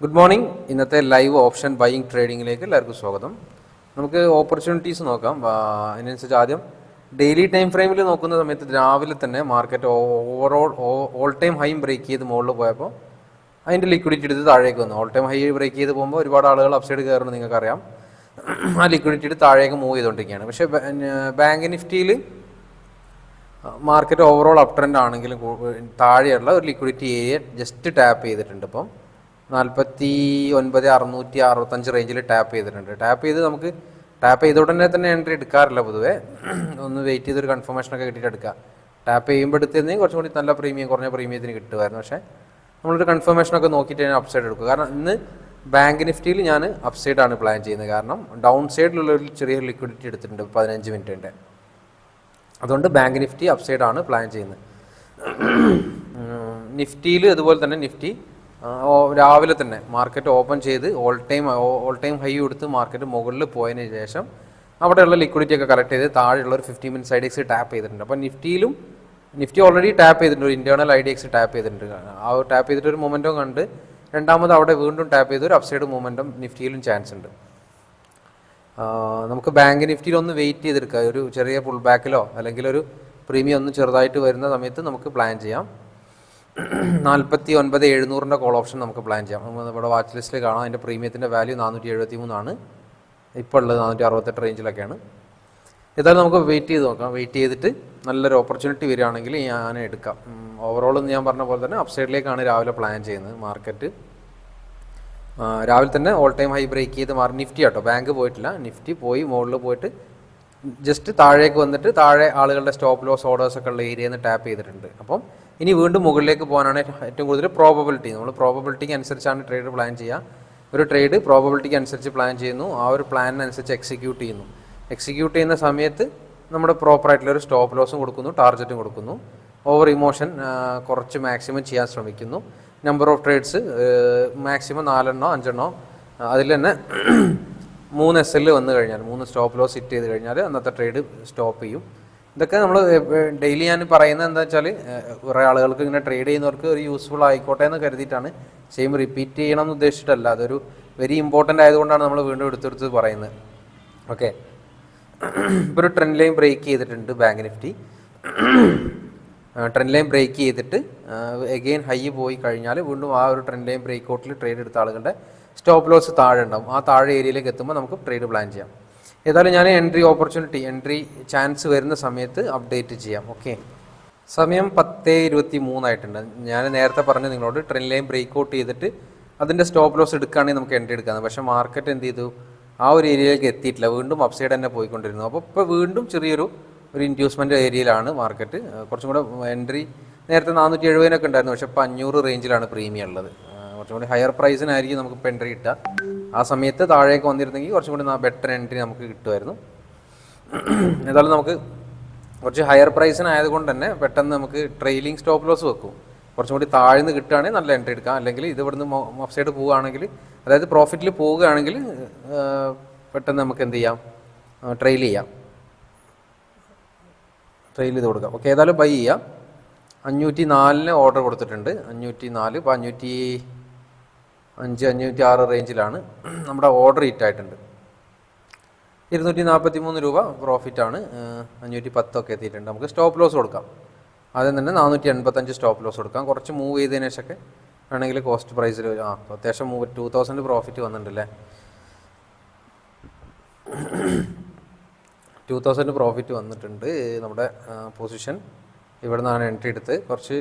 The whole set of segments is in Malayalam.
ഗുഡ് മോർണിംഗ് ഇന്നത്തെ ലൈവ് ഓപ്ഷൻ ബൈയിങ് ട്രേഡിങ്ങിലേക്ക് എല്ലാവർക്കും സ്വാഗതം. നമുക്ക് ഓപ്പർച്യൂണിറ്റീസ് നോക്കാം. അതിനനുസരിച്ച് ആദ്യം ഡെയിലി ടൈം ഫ്രെയിമിൽ നോക്കുന്ന സമയത്ത് രാവിലെ തന്നെ market overall all time high break ചെയ്ത് മുകളിൽ പോയപ്പോൾ അതിന്റെ ലിക്വിഡിറ്റി എടുത്ത് താഴേക്ക് വന്നു. ഓൾ ടൈം ഹൈ ബ്രേക്ക് ചെയ്ത് പോകുമ്പോൾ ഒരുപാട് ആളുകൾ അപ്സൈഡ് കയറുന്നത് നിങ്ങൾക്കറിയാം. ആ ലിക്വിഡിറ്റി എടുത്ത് താഴേക്ക് മൂവ് ചെയ്തുകൊണ്ടിരിക്കുകയാണ് പക്ഷേ ബാങ്ക് നിഫ്റ്റിയിൽ മാർക്കറ്റ് ഓവറോൾ അപ് ട്രെൻഡ് ആണെങ്കിലും താഴെയുള്ള ഒരു ലിക്വിഡിറ്റി ഏരിയ ജസ്റ്റ് ടാപ്പ് ചെയ്തിട്ടുണ്ട് ഇപ്പം. നാൽപ്പത്തി ഒൻപത് അറുന്നൂറ്റി അറുപത്തഞ്ച് റേഞ്ചിൽ ടാപ്പ് ചെയ്തിട്ടുണ്ട്. ടാപ്പ് ചെയ്ത് നമുക്ക് ടാപ്പ് ചെയ്ത ഉടനെ തന്നെ എൻട്രി എടുക്കാറില്ല പൊതുവേ. ഒന്ന് വെയിറ്റ് ചെയ്തൊരു കൺഫർമേഷൻ ഒക്കെ കിട്ടിയിട്ട് എടുക്കുക ടാപ്പ് ചെയ്യുമ്പോൾ എടുത്തിരുന്നെങ്കിൽ കുറച്ചും കൂടി നല്ല പ്രീമിയം കുറഞ്ഞ പ്രീമിയത്തിന് കിട്ടുമായിരുന്നു. പക്ഷേ നമ്മളൊരു കൺഫർമേഷൻ ഒക്കെ നോക്കിയിട്ട് ഞാൻ അപ്സൈഡ് എടുക്കുക കാരണം ഇന്ന് ബാങ്ക് നിഫ്റ്റിയിൽ ഞാൻ അപ്സൈഡ് ആണ് പ്ലാൻ ചെയ്യുന്നത്. കാരണം ഡൗൺ സൈഡിലുള്ള ഒരു ചെറിയ ലിക്വിഡിറ്റി എടുത്തിട്ടുണ്ട് പതിനഞ്ച് മിനിറ്റിന്റെ അതുകൊണ്ട് ബാങ്ക് നിഫ്റ്റി അപ്സൈഡാണ് പ്ലാൻ ചെയ്യുന്നത്. നിഫ്റ്റിയിൽ അതുപോലെ തന്നെ നിഫ്റ്റി രാവിലെ തന്നെ മാർക്കറ്റ് ഓപ്പൺ ചെയ്ത് all time all time high എടുത്ത് മാർക്കറ്റ് മുകളിൽ പോയതിന് ശേഷം അവിടെയുള്ള ലിക്വിഡിറ്റി ഒക്കെ കളക്ട് ചെയ്ത് താഴെയുള്ള ഒരു ഫിഫ്റ്റി മിനിറ്റ്സ് ഐഡിയക്സ് ടാപ്പ് ചെയ്തിട്ടുണ്ട്. അപ്പോൾ നിഫ്റ്റിയിലും നിഫ്റ്റി ഓൾറെഡി ടാപ്പ് ചെയ്തിട്ടുണ്ട്. ഒരു internal I D X tap ചെയ്തിട്ടുണ്ട്. ആ ടാപ്പ് ചെയ്തിട്ട് ഒരു മൊമെന്റും കണ്ട് രണ്ടാമത് അവിടെ വീണ്ടും ടാപ്പ് ചെയ്ത് ഒരു അപ്സൈഡ് മൂവ്മെന്റും നിഫ്റ്റിയിലും ചാൻസ് ഉണ്ട്. നമുക്ക് ബാങ്ക് നിഫ്റ്റിയിൽ ഒന്ന് വെയിറ്റ് ചെയ്തെടുക്കാം. ഒരു ചെറിയ പുൾ ബാക്കിലോ അല്ലെങ്കിൽ ഒരു പ്രീമിയം ഒന്ന് ചെറുതായിട്ട് വരുന്ന സമയത്ത് നമുക്ക് പ്ലാൻ ചെയ്യാം. നാൽപ്പത്തി ഒൻപത് എഴുന്നൂറിന്റെ കോൾ ഓപ്ഷൻ നമുക്ക് പ്ലാൻ ചെയ്യാം. നമുക്ക് ഇവിടെ വാച്ച് ലിസ്റ്റിൽ കാണാം. അതിന്റെ പ്രീമിയത്തിന്റെ വാല്യൂ നാനൂറ്റി എഴുപത്തി മൂന്നാണ് ഇപ്പോൾ ഉള്ളത് നാനൂറ്റി അറുപത്തെട്ട് റേഞ്ചിലൊക്കെയാണ് ഏതായാലും നമുക്ക് വെയിറ്റ് ചെയ്ത് നോക്കാം. വെയിറ്റ് ചെയ്തിട്ട് നല്ലൊരു ഓപ്പർച്യൂണിറ്റി വരികയാണെങ്കിൽ ഞാൻ എടുക്കാം. ഓവറോൾ ഞാൻ പറഞ്ഞ പോലെ തന്നെ അപ്സൈഡിലേക്കാണ് രാവിലെ പ്ലാൻ ചെയ്യുന്നത് മാർക്കറ്റ് രാവിലെ തന്നെ ഓൾ ടൈം ഹൈ ബ്രേക്ക് ചെയ്ത് മാറി. നിഫ്റ്റി കേട്ടോ ബാങ്ക് പോയിട്ടില്ല. നിഫ്റ്റി പോയി മുകളിൽ പോയിട്ട് ജസ്റ്റ് താഴേക്ക് വന്നിട്ട് താഴെ ആളുകളുടെ സ്റ്റോപ്പ് ലോസ് ഓർഡേഴ്സ് ഒക്കെ ഉള്ള ഏരിയയിൽ നിന്ന് ടാപ്പ് ചെയ്തിട്ടുണ്ട്. അപ്പം ഇനി വീണ്ടും മുകളിലേക്ക് പോകാനാണ് ഏറ്റവും കൂടുതൽ പ്രോബബിലിറ്റി നമ്മൾ പ്രോബബിലിറ്റിക്ക് അനുസരിച്ചാണ് ട്രേഡ് പ്ലാൻ ചെയ്യുക. ഒരു ട്രേഡ് പ്രോബബിലിറ്റിക്ക് അനുസരിച്ച് പ്ലാൻ ചെയ്യുന്നു. ആ ഒരു പ്ലാനിനനുസരിച്ച് എക്സിക്യൂട്ട് ചെയ്യുന്നു. എക്സിക്യൂട്ട് ചെയ്യുന്ന സമയത്ത് നമ്മുടെ പ്രോപ്പറായിട്ടുള്ള ഒരു സ്റ്റോപ്പ് ലോസും കൊടുക്കുന്നു ടാർഗറ്റും കൊടുക്കുന്നു. ഓവർ ഇമോഷൻ കുറച്ച് മാക്സിമം ചെയ്യാൻ ശ്രമിക്കുന്നു. നമ്പർ ഓഫ് ട്രേഡ്സ് മാക്സിമം നാലെണ്ണോ അഞ്ചെണ്ണോ അതിൽ തന്നെ മൂന്ന് എസ് എൽ വന്നു കഴിഞ്ഞാൽ മൂന്ന് സ്റ്റോപ്പ് ലോസ് ഹിറ്റ് ചെയ്ത് കഴിഞ്ഞാൽ അന്നത്തെ ട്രേഡ് സ്റ്റോപ്പ് ചെയ്യും. ഇതൊക്കെ നമ്മൾ ഡെയിലി ഞാൻ പറയുന്നത് എന്താ വെച്ചാൽ കുറേ ആളുകൾക്ക് ഇങ്ങനെ ട്രേഡ് ചെയ്യുന്നവർക്ക് ഒരു യൂസ്ഫുൾ ആയിക്കോട്ടെ എന്ന് കരുതിയിട്ടാണ് സെയിം റിപ്പീറ്റ് ചെയ്യണം എന്ന് ഉദ്ദേശിച്ചിട്ടല്ല. അതൊരു വെരി ഇമ്പോർട്ടന്റ് ആയതുകൊണ്ടാണ് നമ്മൾ വീണ്ടും എടുത്തെടുത്ത് പറയുന്നത്. ഓക്കെ ഇപ്പോൾ ഒരു ട്രെൻഡ് ലൈൻ ബ്രേക്ക് ചെയ്തിട്ടുണ്ട് bank Nifty trend line break ചെയ്തിട്ട് എഗെയിൻ ഹൈ പോയി കഴിഞ്ഞാൽ വീണ്ടും ആ ഒരു ട്രെൻഡ് ലൈൻ ബ്രേക്ക് ഔട്ടിൽ ട്രേഡ് എടുത്ത ആളുകളുടെ സ്റ്റോപ്പ് ലോസ് താഴെ ഉണ്ടാവും. ആ താഴെ ഏരിയയിലേക്ക് എത്തുമ്പോൾ നമുക്ക് ട്രേഡ് പ്ലാൻ ചെയ്യാം. ഏതായാലും ഞാൻ എൻട്രി ഓപ്പർച്യൂണിറ്റി എൻട്രി ചാൻസ് വരുന്ന സമയത്ത് അപ്ഡേറ്റ് ചെയ്യാം ഓക്കെ സമയം പത്ത് ഇരുപത്തി മൂന്നായിട്ടുണ്ട് ഞാൻ നേരത്തെ പറഞ്ഞു നിങ്ങളോട് ട്രെയിൻ ലൈൻ ബ്രേക്ക് ഔട്ട് ചെയ്തിട്ട് അതിന്റെ സ്റ്റോപ്പ് ലോസ് എടുക്കുകയാണെങ്കിൽ നമുക്ക് എൻട്രി എടുക്കാം. പക്ഷേ മാർക്കറ്റ് എന്ത് ചെയ്തു? ആ ഒരു ഏരിയയിലേക്ക് എത്തിയിട്ടില്ല. വീണ്ടും അപ്സൈഡ് തന്നെ പോയിക്കൊണ്ടിരുന്നു. അപ്പോൾ ഇപ്പോൾ വീണ്ടും ചെറിയൊരു ഒരു ഇൻഡ്യൂസ്മെന്റ് ഏരിയയിലാണ് മാർക്കറ്റ് കുറച്ചും കൂടെ എൻട്രി നേരത്തെ നാനൂറ്റി എഴുപതിനൊക്കെ ഉണ്ടായിരുന്നു. പക്ഷേ ഇപ്പോൾ അഞ്ഞൂറ് റേഞ്ചിലാണ് പ്രീമിയം ഉള്ളത്. കുറച്ചും കൂടി ഹയർ പ്രൈസിനായിരിക്കും നമുക്ക് ഇപ്പോൾ എൻട്രി കിട്ടുക. ആ സമയത്ത് താഴേക്ക് വന്നിരുന്നെങ്കിൽ കുറച്ചും കൂടി ബെറ്റർ എൻട്രി നമുക്ക് കിട്ടുമായിരുന്നു. എന്നാലും നമുക്ക് കുറച്ച് ഹയർ പ്രൈസിനായതുകൊണ്ട് തന്നെ പെട്ടെന്ന് നമുക്ക് ട്രെയിലിംഗ് സ്റ്റോപ്പ് ലോസ് വെക്കും. കുറച്ചും കൂടി താഴ്ന്ന് കിട്ടുകയാണെങ്കിൽ നല്ല എൻട്രി എടുക്കാം. അല്ലെങ്കിൽ ഇത് ഇവിടുന്ന് ഓഫ് പോവുകയാണെങ്കിൽ അതായത് പ്രോഫിറ്റിൽ പോവുകയാണെങ്കിൽ പെട്ടെന്ന് നമുക്ക് എന്ത് ചെയ്യാം? ട്രെയിൽ ചെയ്യാം. ട്രെയിൽ ചെയ്ത് കൊടുക്കാം. ഓക്കെ ഏതായാലും ബൈ ചെയ്യാം. അഞ്ഞൂറ്റി നാലിന് ഓർഡർ കൊടുത്തിട്ടുണ്ട്. അഞ്ഞൂറ്റി നാല് ഇപ്പോൾ അഞ്ഞൂറ്റി അഞ്ച് അഞ്ഞൂറ്റി ആറ് റേഞ്ചിലാണ് നമ്മുടെ ഓർഡർ ഹിറ്റ് ഇരുന്നൂറ്റി നാൽപ്പത്തി മൂന്ന് രൂപ പ്രോഫിറ്റാണ് അഞ്ഞൂറ്റി പത്തൊക്കെ എത്തിയിട്ടുണ്ട്. നമുക്ക് സ്റ്റോപ്പ് ലോസ് കൊടുക്കാം. ആദ്യം തന്നെ നാനൂറ്റി എൺപത്തഞ്ച് സ്റ്റോപ്പ് ലോസ് കൊടുക്കാം. കുറച്ച് മൂവ് ചെയ്തതിന് ശേഷമൊക്കെ ആണെങ്കിൽ കോസ്റ്റ് പ്രൈസിൽ ആ അത്യാവശ്യം മൂവ് ടു തൗസൻഡ് പ്രോഫിറ്റ് വന്നിട്ടുണ്ടല്ലേ? ടു തൗസൻഡ് പ്രോഫിറ്റ് വന്നിട്ടുണ്ട്. നമ്മുടെ പൊസിഷൻ ഇവിടെ നിന്നാണ് എൻട്രി എടുത്ത്. കുറച്ച്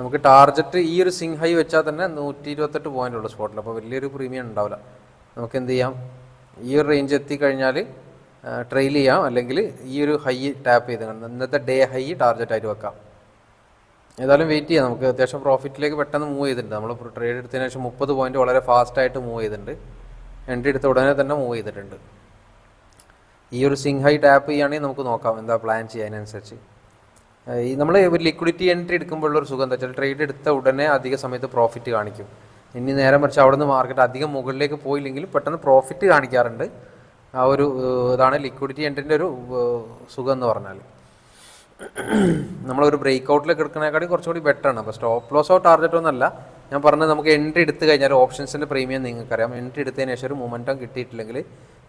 നമുക്ക് ടാർജറ്റ് ഈ ഒരു സിങ് ഹൈ വെച്ചാൽ തന്നെ നൂറ്റി ഇരുപത്തെട്ട് പോയിന്റ് ഉള്ള സ്പോട്ടിൽ അപ്പോൾ വലിയൊരു പ്രീമിയം ഉണ്ടാവില്ല. നമുക്ക് എന്ത് ചെയ്യാം? ഈ ഒരു റേഞ്ച് എത്തിക്കഴിഞ്ഞാൽ ട്രെയിൽ ചെയ്യാം. അല്ലെങ്കിൽ ഈ ഒരു ഹൈ ടാപ്പ് ചെയ്ത്. ഇന്നത്തെ ഡേ ഹൈ ടാർജറ്റ് ആയിട്ട് വെക്കാം. ഏതായാലും വെയിറ്റ് ചെയ്യാം. നമുക്ക് അത്യാവശ്യം പ്രോഫിറ്റിലേക്ക് പെട്ടെന്ന് മൂവ് ചെയ്തിട്ടുണ്ട്. നമ്മൾ ട്രേഡ് എടുത്തതിന് ശേഷം മുപ്പത് പോയിന്റ് വളരെ ഫാസ്റ്റായിട്ട് മൂവ് ചെയ്തിട്ടുണ്ട്. എൻട്രി എടുത്ത ഉടനെ തന്നെ മൂവ് ചെയ്തിട്ടുണ്ട്. ഈ ഒരു സിങ് ഹൈ ടാപ്പ് ചെയ്യുകയാണെങ്കിൽ നമുക്ക് നോക്കാം. എന്താ പ്ലാൻ ചെയ്യാനനുസരിച്ച് ഈ നമ്മൾ ഒരു ലിക്വിഡിറ്റി എൻട്രി എടുക്കുമ്പോഴുള്ള ഒരു സുഖം എന്താ വെച്ചാൽ ട്രേഡ് എടുത്ത ഉടനെ അധിക സമയത്ത് പ്രോഫിറ്റ് കാണിക്കും. ഇനി നേരെ മറിച്ച് അവിടെ നിന്ന് മാർക്കറ്റ് അധികം മുകളിലേക്ക് പോയില്ലെങ്കിലും പെട്ടെന്ന് പ്രോഫിറ്റ് കാണിക്കാറുണ്ട്. ആ ഒരു ഇതാണ് ലിക്വിഡിറ്റി എൻട്രിന്റെ ഒരു സുഖം എന്ന് പറഞ്ഞാൽ നമ്മളൊരു ബ്രേക്ക് ഔട്ടിലേക്ക് എടുക്കുന്നതിനെക്കാട്ടി കുറച്ചുകൂടി ബെറ്റർ ആണ്. അപ്പോൾ സ്റ്റോപ്പ് ലോസോ ടാർഗറ്റ് ഒന്നല്ല ഞാൻ പറഞ്ഞത് നമുക്ക് എൻട്രി എടുത്തു കഴിഞ്ഞാൽ ഓപ്ഷൻസിന്റെ പ്രീമിയം നിങ്ങൾക്കറിയാം. എൻട്രി എടുത്തതിന് ശേഷം ഒരു മൊമെന്റം കിട്ടിയിട്ടില്ലെങ്കിൽ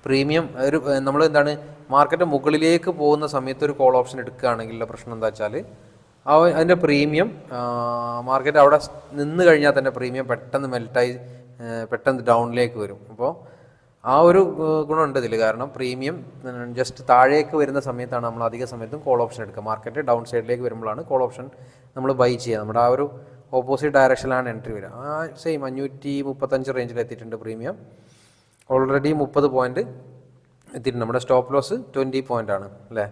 പ്രീമിയം ഒരു നമ്മൾ എന്താണ് മാർക്കറ്റ് മുകളിലേക്ക് പോകുന്ന സമയത്ത് ഒരു കോൾ ഓപ്ഷൻ എടുക്കുകയാണെങ്കിലുള്ള പ്രശ്നം എന്താ വെച്ചാൽ അതിന്റെ പ്രീമിയം മാർക്കറ്റ് അവിടെ നിന്ന് കഴിഞ്ഞാൽ തന്നെ പ്രീമിയം പെട്ടെന്ന് മെൽറ്റായി പെട്ടെന്ന് ഡൗണിലേക്ക് വരും. അപ്പോൾ ആ ഒരു ഗുണം ഗുണമുണ്ട് ഇതിൽ കാരണം പ്രീമിയം ജസ്റ്റ് താഴേക്ക് വരുന്ന സമയത്താണ് നമ്മൾ അധിക സമയത്തും കോൾ ഓപ്ഷൻ എടുക്കുക. മാർക്കറ്റ് ഡൗൺ സൈഡിലേക്ക് വരുമ്പോഴാണ് കോൾ ഓപ്ഷൻ നമ്മൾ ബൈ ചെയ്യുക. നമ്മുടെ ആ ഒരു ഓപ്പോസിറ്റ് ഡയറക്ഷനിലാണ് എൻട്രി വരിക. ആ സെയിം അഞ്ഞൂറ്റി മുപ്പത്തഞ്ച് റേഞ്ചിൽ എത്തിയിട്ടുണ്ട് പ്രീമിയം. ഓൾറെഡി മുപ്പത് പോയിന്റ് എത്തിയിട്ടുണ്ട്. നമ്മുടെ സ്റ്റോപ്പ് ലോസ് ട്വന്റി പോയിന്റ് ആണ് അല്ലേ?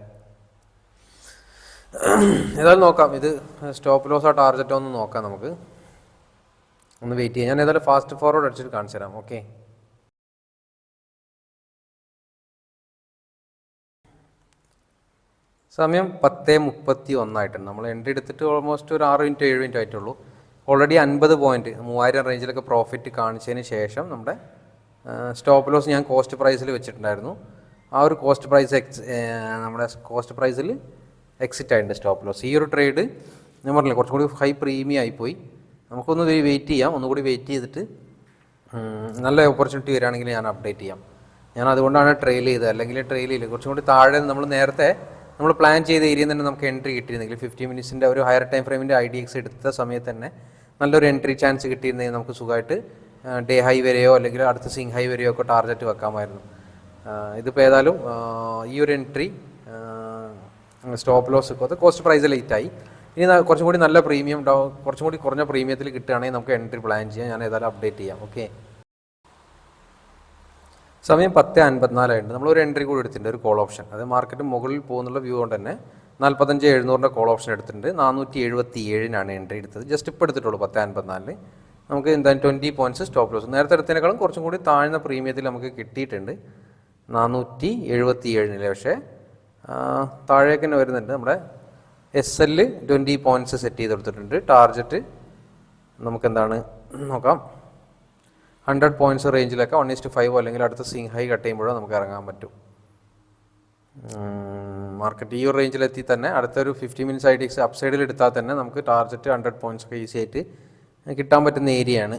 ഏതായാലും നോക്കാം. ഇത് സ്റ്റോപ്പ് ലോസ് ആ ടാർജറ്റോ ഒന്ന് നോക്കാം നമുക്ക്. ഒന്ന് വെയിറ്റ് ചെയ്യാം. ഞാൻ ഏതായാലും ഫാസ്റ്റ് ഫോർവേഡ് അടിച്ചിട്ട് കാണിച്ചു തരാം. ഓക്കെ സമയം പത്ത് മുപ്പത്തി ഒന്നായിട്ടുണ്ട്. നമ്മൾ എൻട്രി എടുത്തിട്ട് ഓൾമോസ്റ്റ് ഒരു ആറ് മിനിറ്റ് ഏഴ് മിനിറ്റ് ആയിട്ടുള്ളൂ. ഓൾറെഡി അൻപത് പോയിന്റ് മൂവായിരം റേഞ്ചിലൊക്കെ പ്രോഫിറ്റ് കാണിച്ചതിന് ശേഷം നമ്മുടെ സ്റ്റോപ്പ് ലോസ് ഞാൻ കോസ്റ്റ് പ്രൈസിൽ വെച്ചിട്ടുണ്ടായിരുന്നു. ആ ഒരു കോസ്റ്റ് പ്രൈസ് എക്സ് നമ്മുടെ കോസ്റ്റ് പ്രൈസിൽ എക്സിറ്റ് ആയിട്ടുണ്ട് സ്റ്റോപ്പ് ലോസ് ഈ ഒരു ട്രേഡ് ഞാൻ പറഞ്ഞില്ല കുറച്ചും കൂടി ഹൈ പ്രീമിയം ആയിപ്പോയി നമുക്കൊന്ന് വെയിറ്റ് ചെയ്യാം. ഒന്നുകൂടി വെയിറ്റ് ചെയ്തിട്ട് നല്ല ഓപ്പർച്യൂണിറ്റി വരികയാണെങ്കിൽ ഞാൻ അപ്ഡേറ്റ് ചെയ്യാം. ഞാൻ അതുകൊണ്ടാണ് ട്രെയിൽ ചെയ്തത്. അല്ലെങ്കിൽ ട്രെയിൽ ചെയ്യില്ല. കുറച്ചും കൂടി താഴെ നമ്മൾ നേരത്തെ നമ്മൾ പ്ലാൻ ചെയ്ത ഏരിയയിൽ തന്നെ നമുക്ക് എൻട്രി കിട്ടിയിരുന്നെങ്കിൽ ഫിഫ്റ്റി മിനിറ്റ്സിന്റെ ഒരു ഹയർ ടൈം ഫ്രെയിമിന്റെ ഐ ഡി എക്സ് എടുത്ത സമയത്ത് തന്നെ നല്ലൊരു എൻട്രി ചാൻസ് കിട്ടിയിരുന്നെങ്കിൽ നമുക്ക് സുഖമായിട്ട് ഡേ ഹൈ വരെയോ അല്ലെങ്കിൽ അടുത്ത ഹൈ വരെയോ ഒക്കെ ടാർഗറ്റ് വെക്കാമായിരുന്നു. ഇതിപ്പോൾ ഏതായാലും ഈ ഒരു എൻട്രി സ്റ്റോപ്പ് ലോസ് ഒക്കെ കോസ്റ്റ് പ്രൈസ് ലേറ്റായി. ഇനി കുറച്ചും കൂടി നല്ല പ്രീമിയം ഡൗ കുറച്ചും കൂടി കുറഞ്ഞ പ്രീമിയത്തിൽ കിട്ടുകയാണെങ്കിൽ നമുക്ക് എൻട്രി പ്ലാൻ ചെയ്യാം. ഞാൻ ഏതായാലും അപ്ഡേറ്റ് ചെയ്യാം. ഓക്കെ? സമയം പത്ത് അൻപത്തിനാലായിട്ടുണ്ട് നമ്മൾ ഒരു എൻട്രി കൂടി എടുത്തിട്ടുണ്ട് ഒരു കോൾ ഓപ്ഷൻ. അത് മാർക്കറ്റ് മുകളിൽ പോകുന്നുള്ള വ്യൂ കൊണ്ട് തന്നെ നാൽപ്പത്തഞ്ച് എഴുന്നൂറിന്റെ കോൾ ഓപ്ഷൻ എടുത്തിട്ടുണ്ട്. നാനൂറ്റി എഴുപത്തി ഏഴിനാണ് എൻട്രി എടുത്തത്. ജസ്റ്റ് ഇപ്പോൾ എടുത്തിട്ടുള്ളൂ പത്ത് അൻപത്തിനാലിന്. നമുക്ക് എന്തായാലും ട്വന്റി പോയിന്റ്സ് സ്റ്റോപ്പ് ലോസ് നേരത്തെ എടുത്തതിനേക്കാളും കുറച്ചും കൂടി താഴ്ന്ന പ്രീമിയത്തിൽ നമുക്ക് കിട്ടിയിട്ടുണ്ട്. നാനൂറ്റി എഴുപത്തി ഏഴിനിലെ പക്ഷേ താഴേക്ക് തന്നെ വരുന്നുണ്ട്. നമ്മുടെ എസ് എല്ല് ട്വന്റി പോയിന്റ്സ് സെറ്റ് ചെയ്ത് കൊടുത്തിട്ടുണ്ട്. ടാർജറ്റ് നമുക്കെന്താണ്? നോക്കാം. ഹൺഡ്രഡ് പോയിന്റ്സ് റേഞ്ചിലൊക്കെ വൺ ഇസ്റ്റ് ഫൈവ് അല്ലെങ്കിൽ അടുത്ത സിങ് ഹൈ കട്ട് ചെയ്യുമ്പോഴോ നമുക്ക് ഇറങ്ങാൻ പറ്റും. മാർക്കറ്റ് ഈ ഒരു റേഞ്ചിലെത്തി തന്നെ അടുത്തൊരു ഫിഫ്റ്റി മിനിറ്റ്സ് ആയിട്ട് അപ്പ് സൈഡിൽ എടുത്താൽ തന്നെ നമുക്ക് ടാർജറ്റ് ഹൺഡ്രഡ് പോയിന്റ്സ് ഒക്കെ ഈസി ആയിട്ട് കിട്ടാൻ പറ്റുന്ന ഏരിയയാണ്.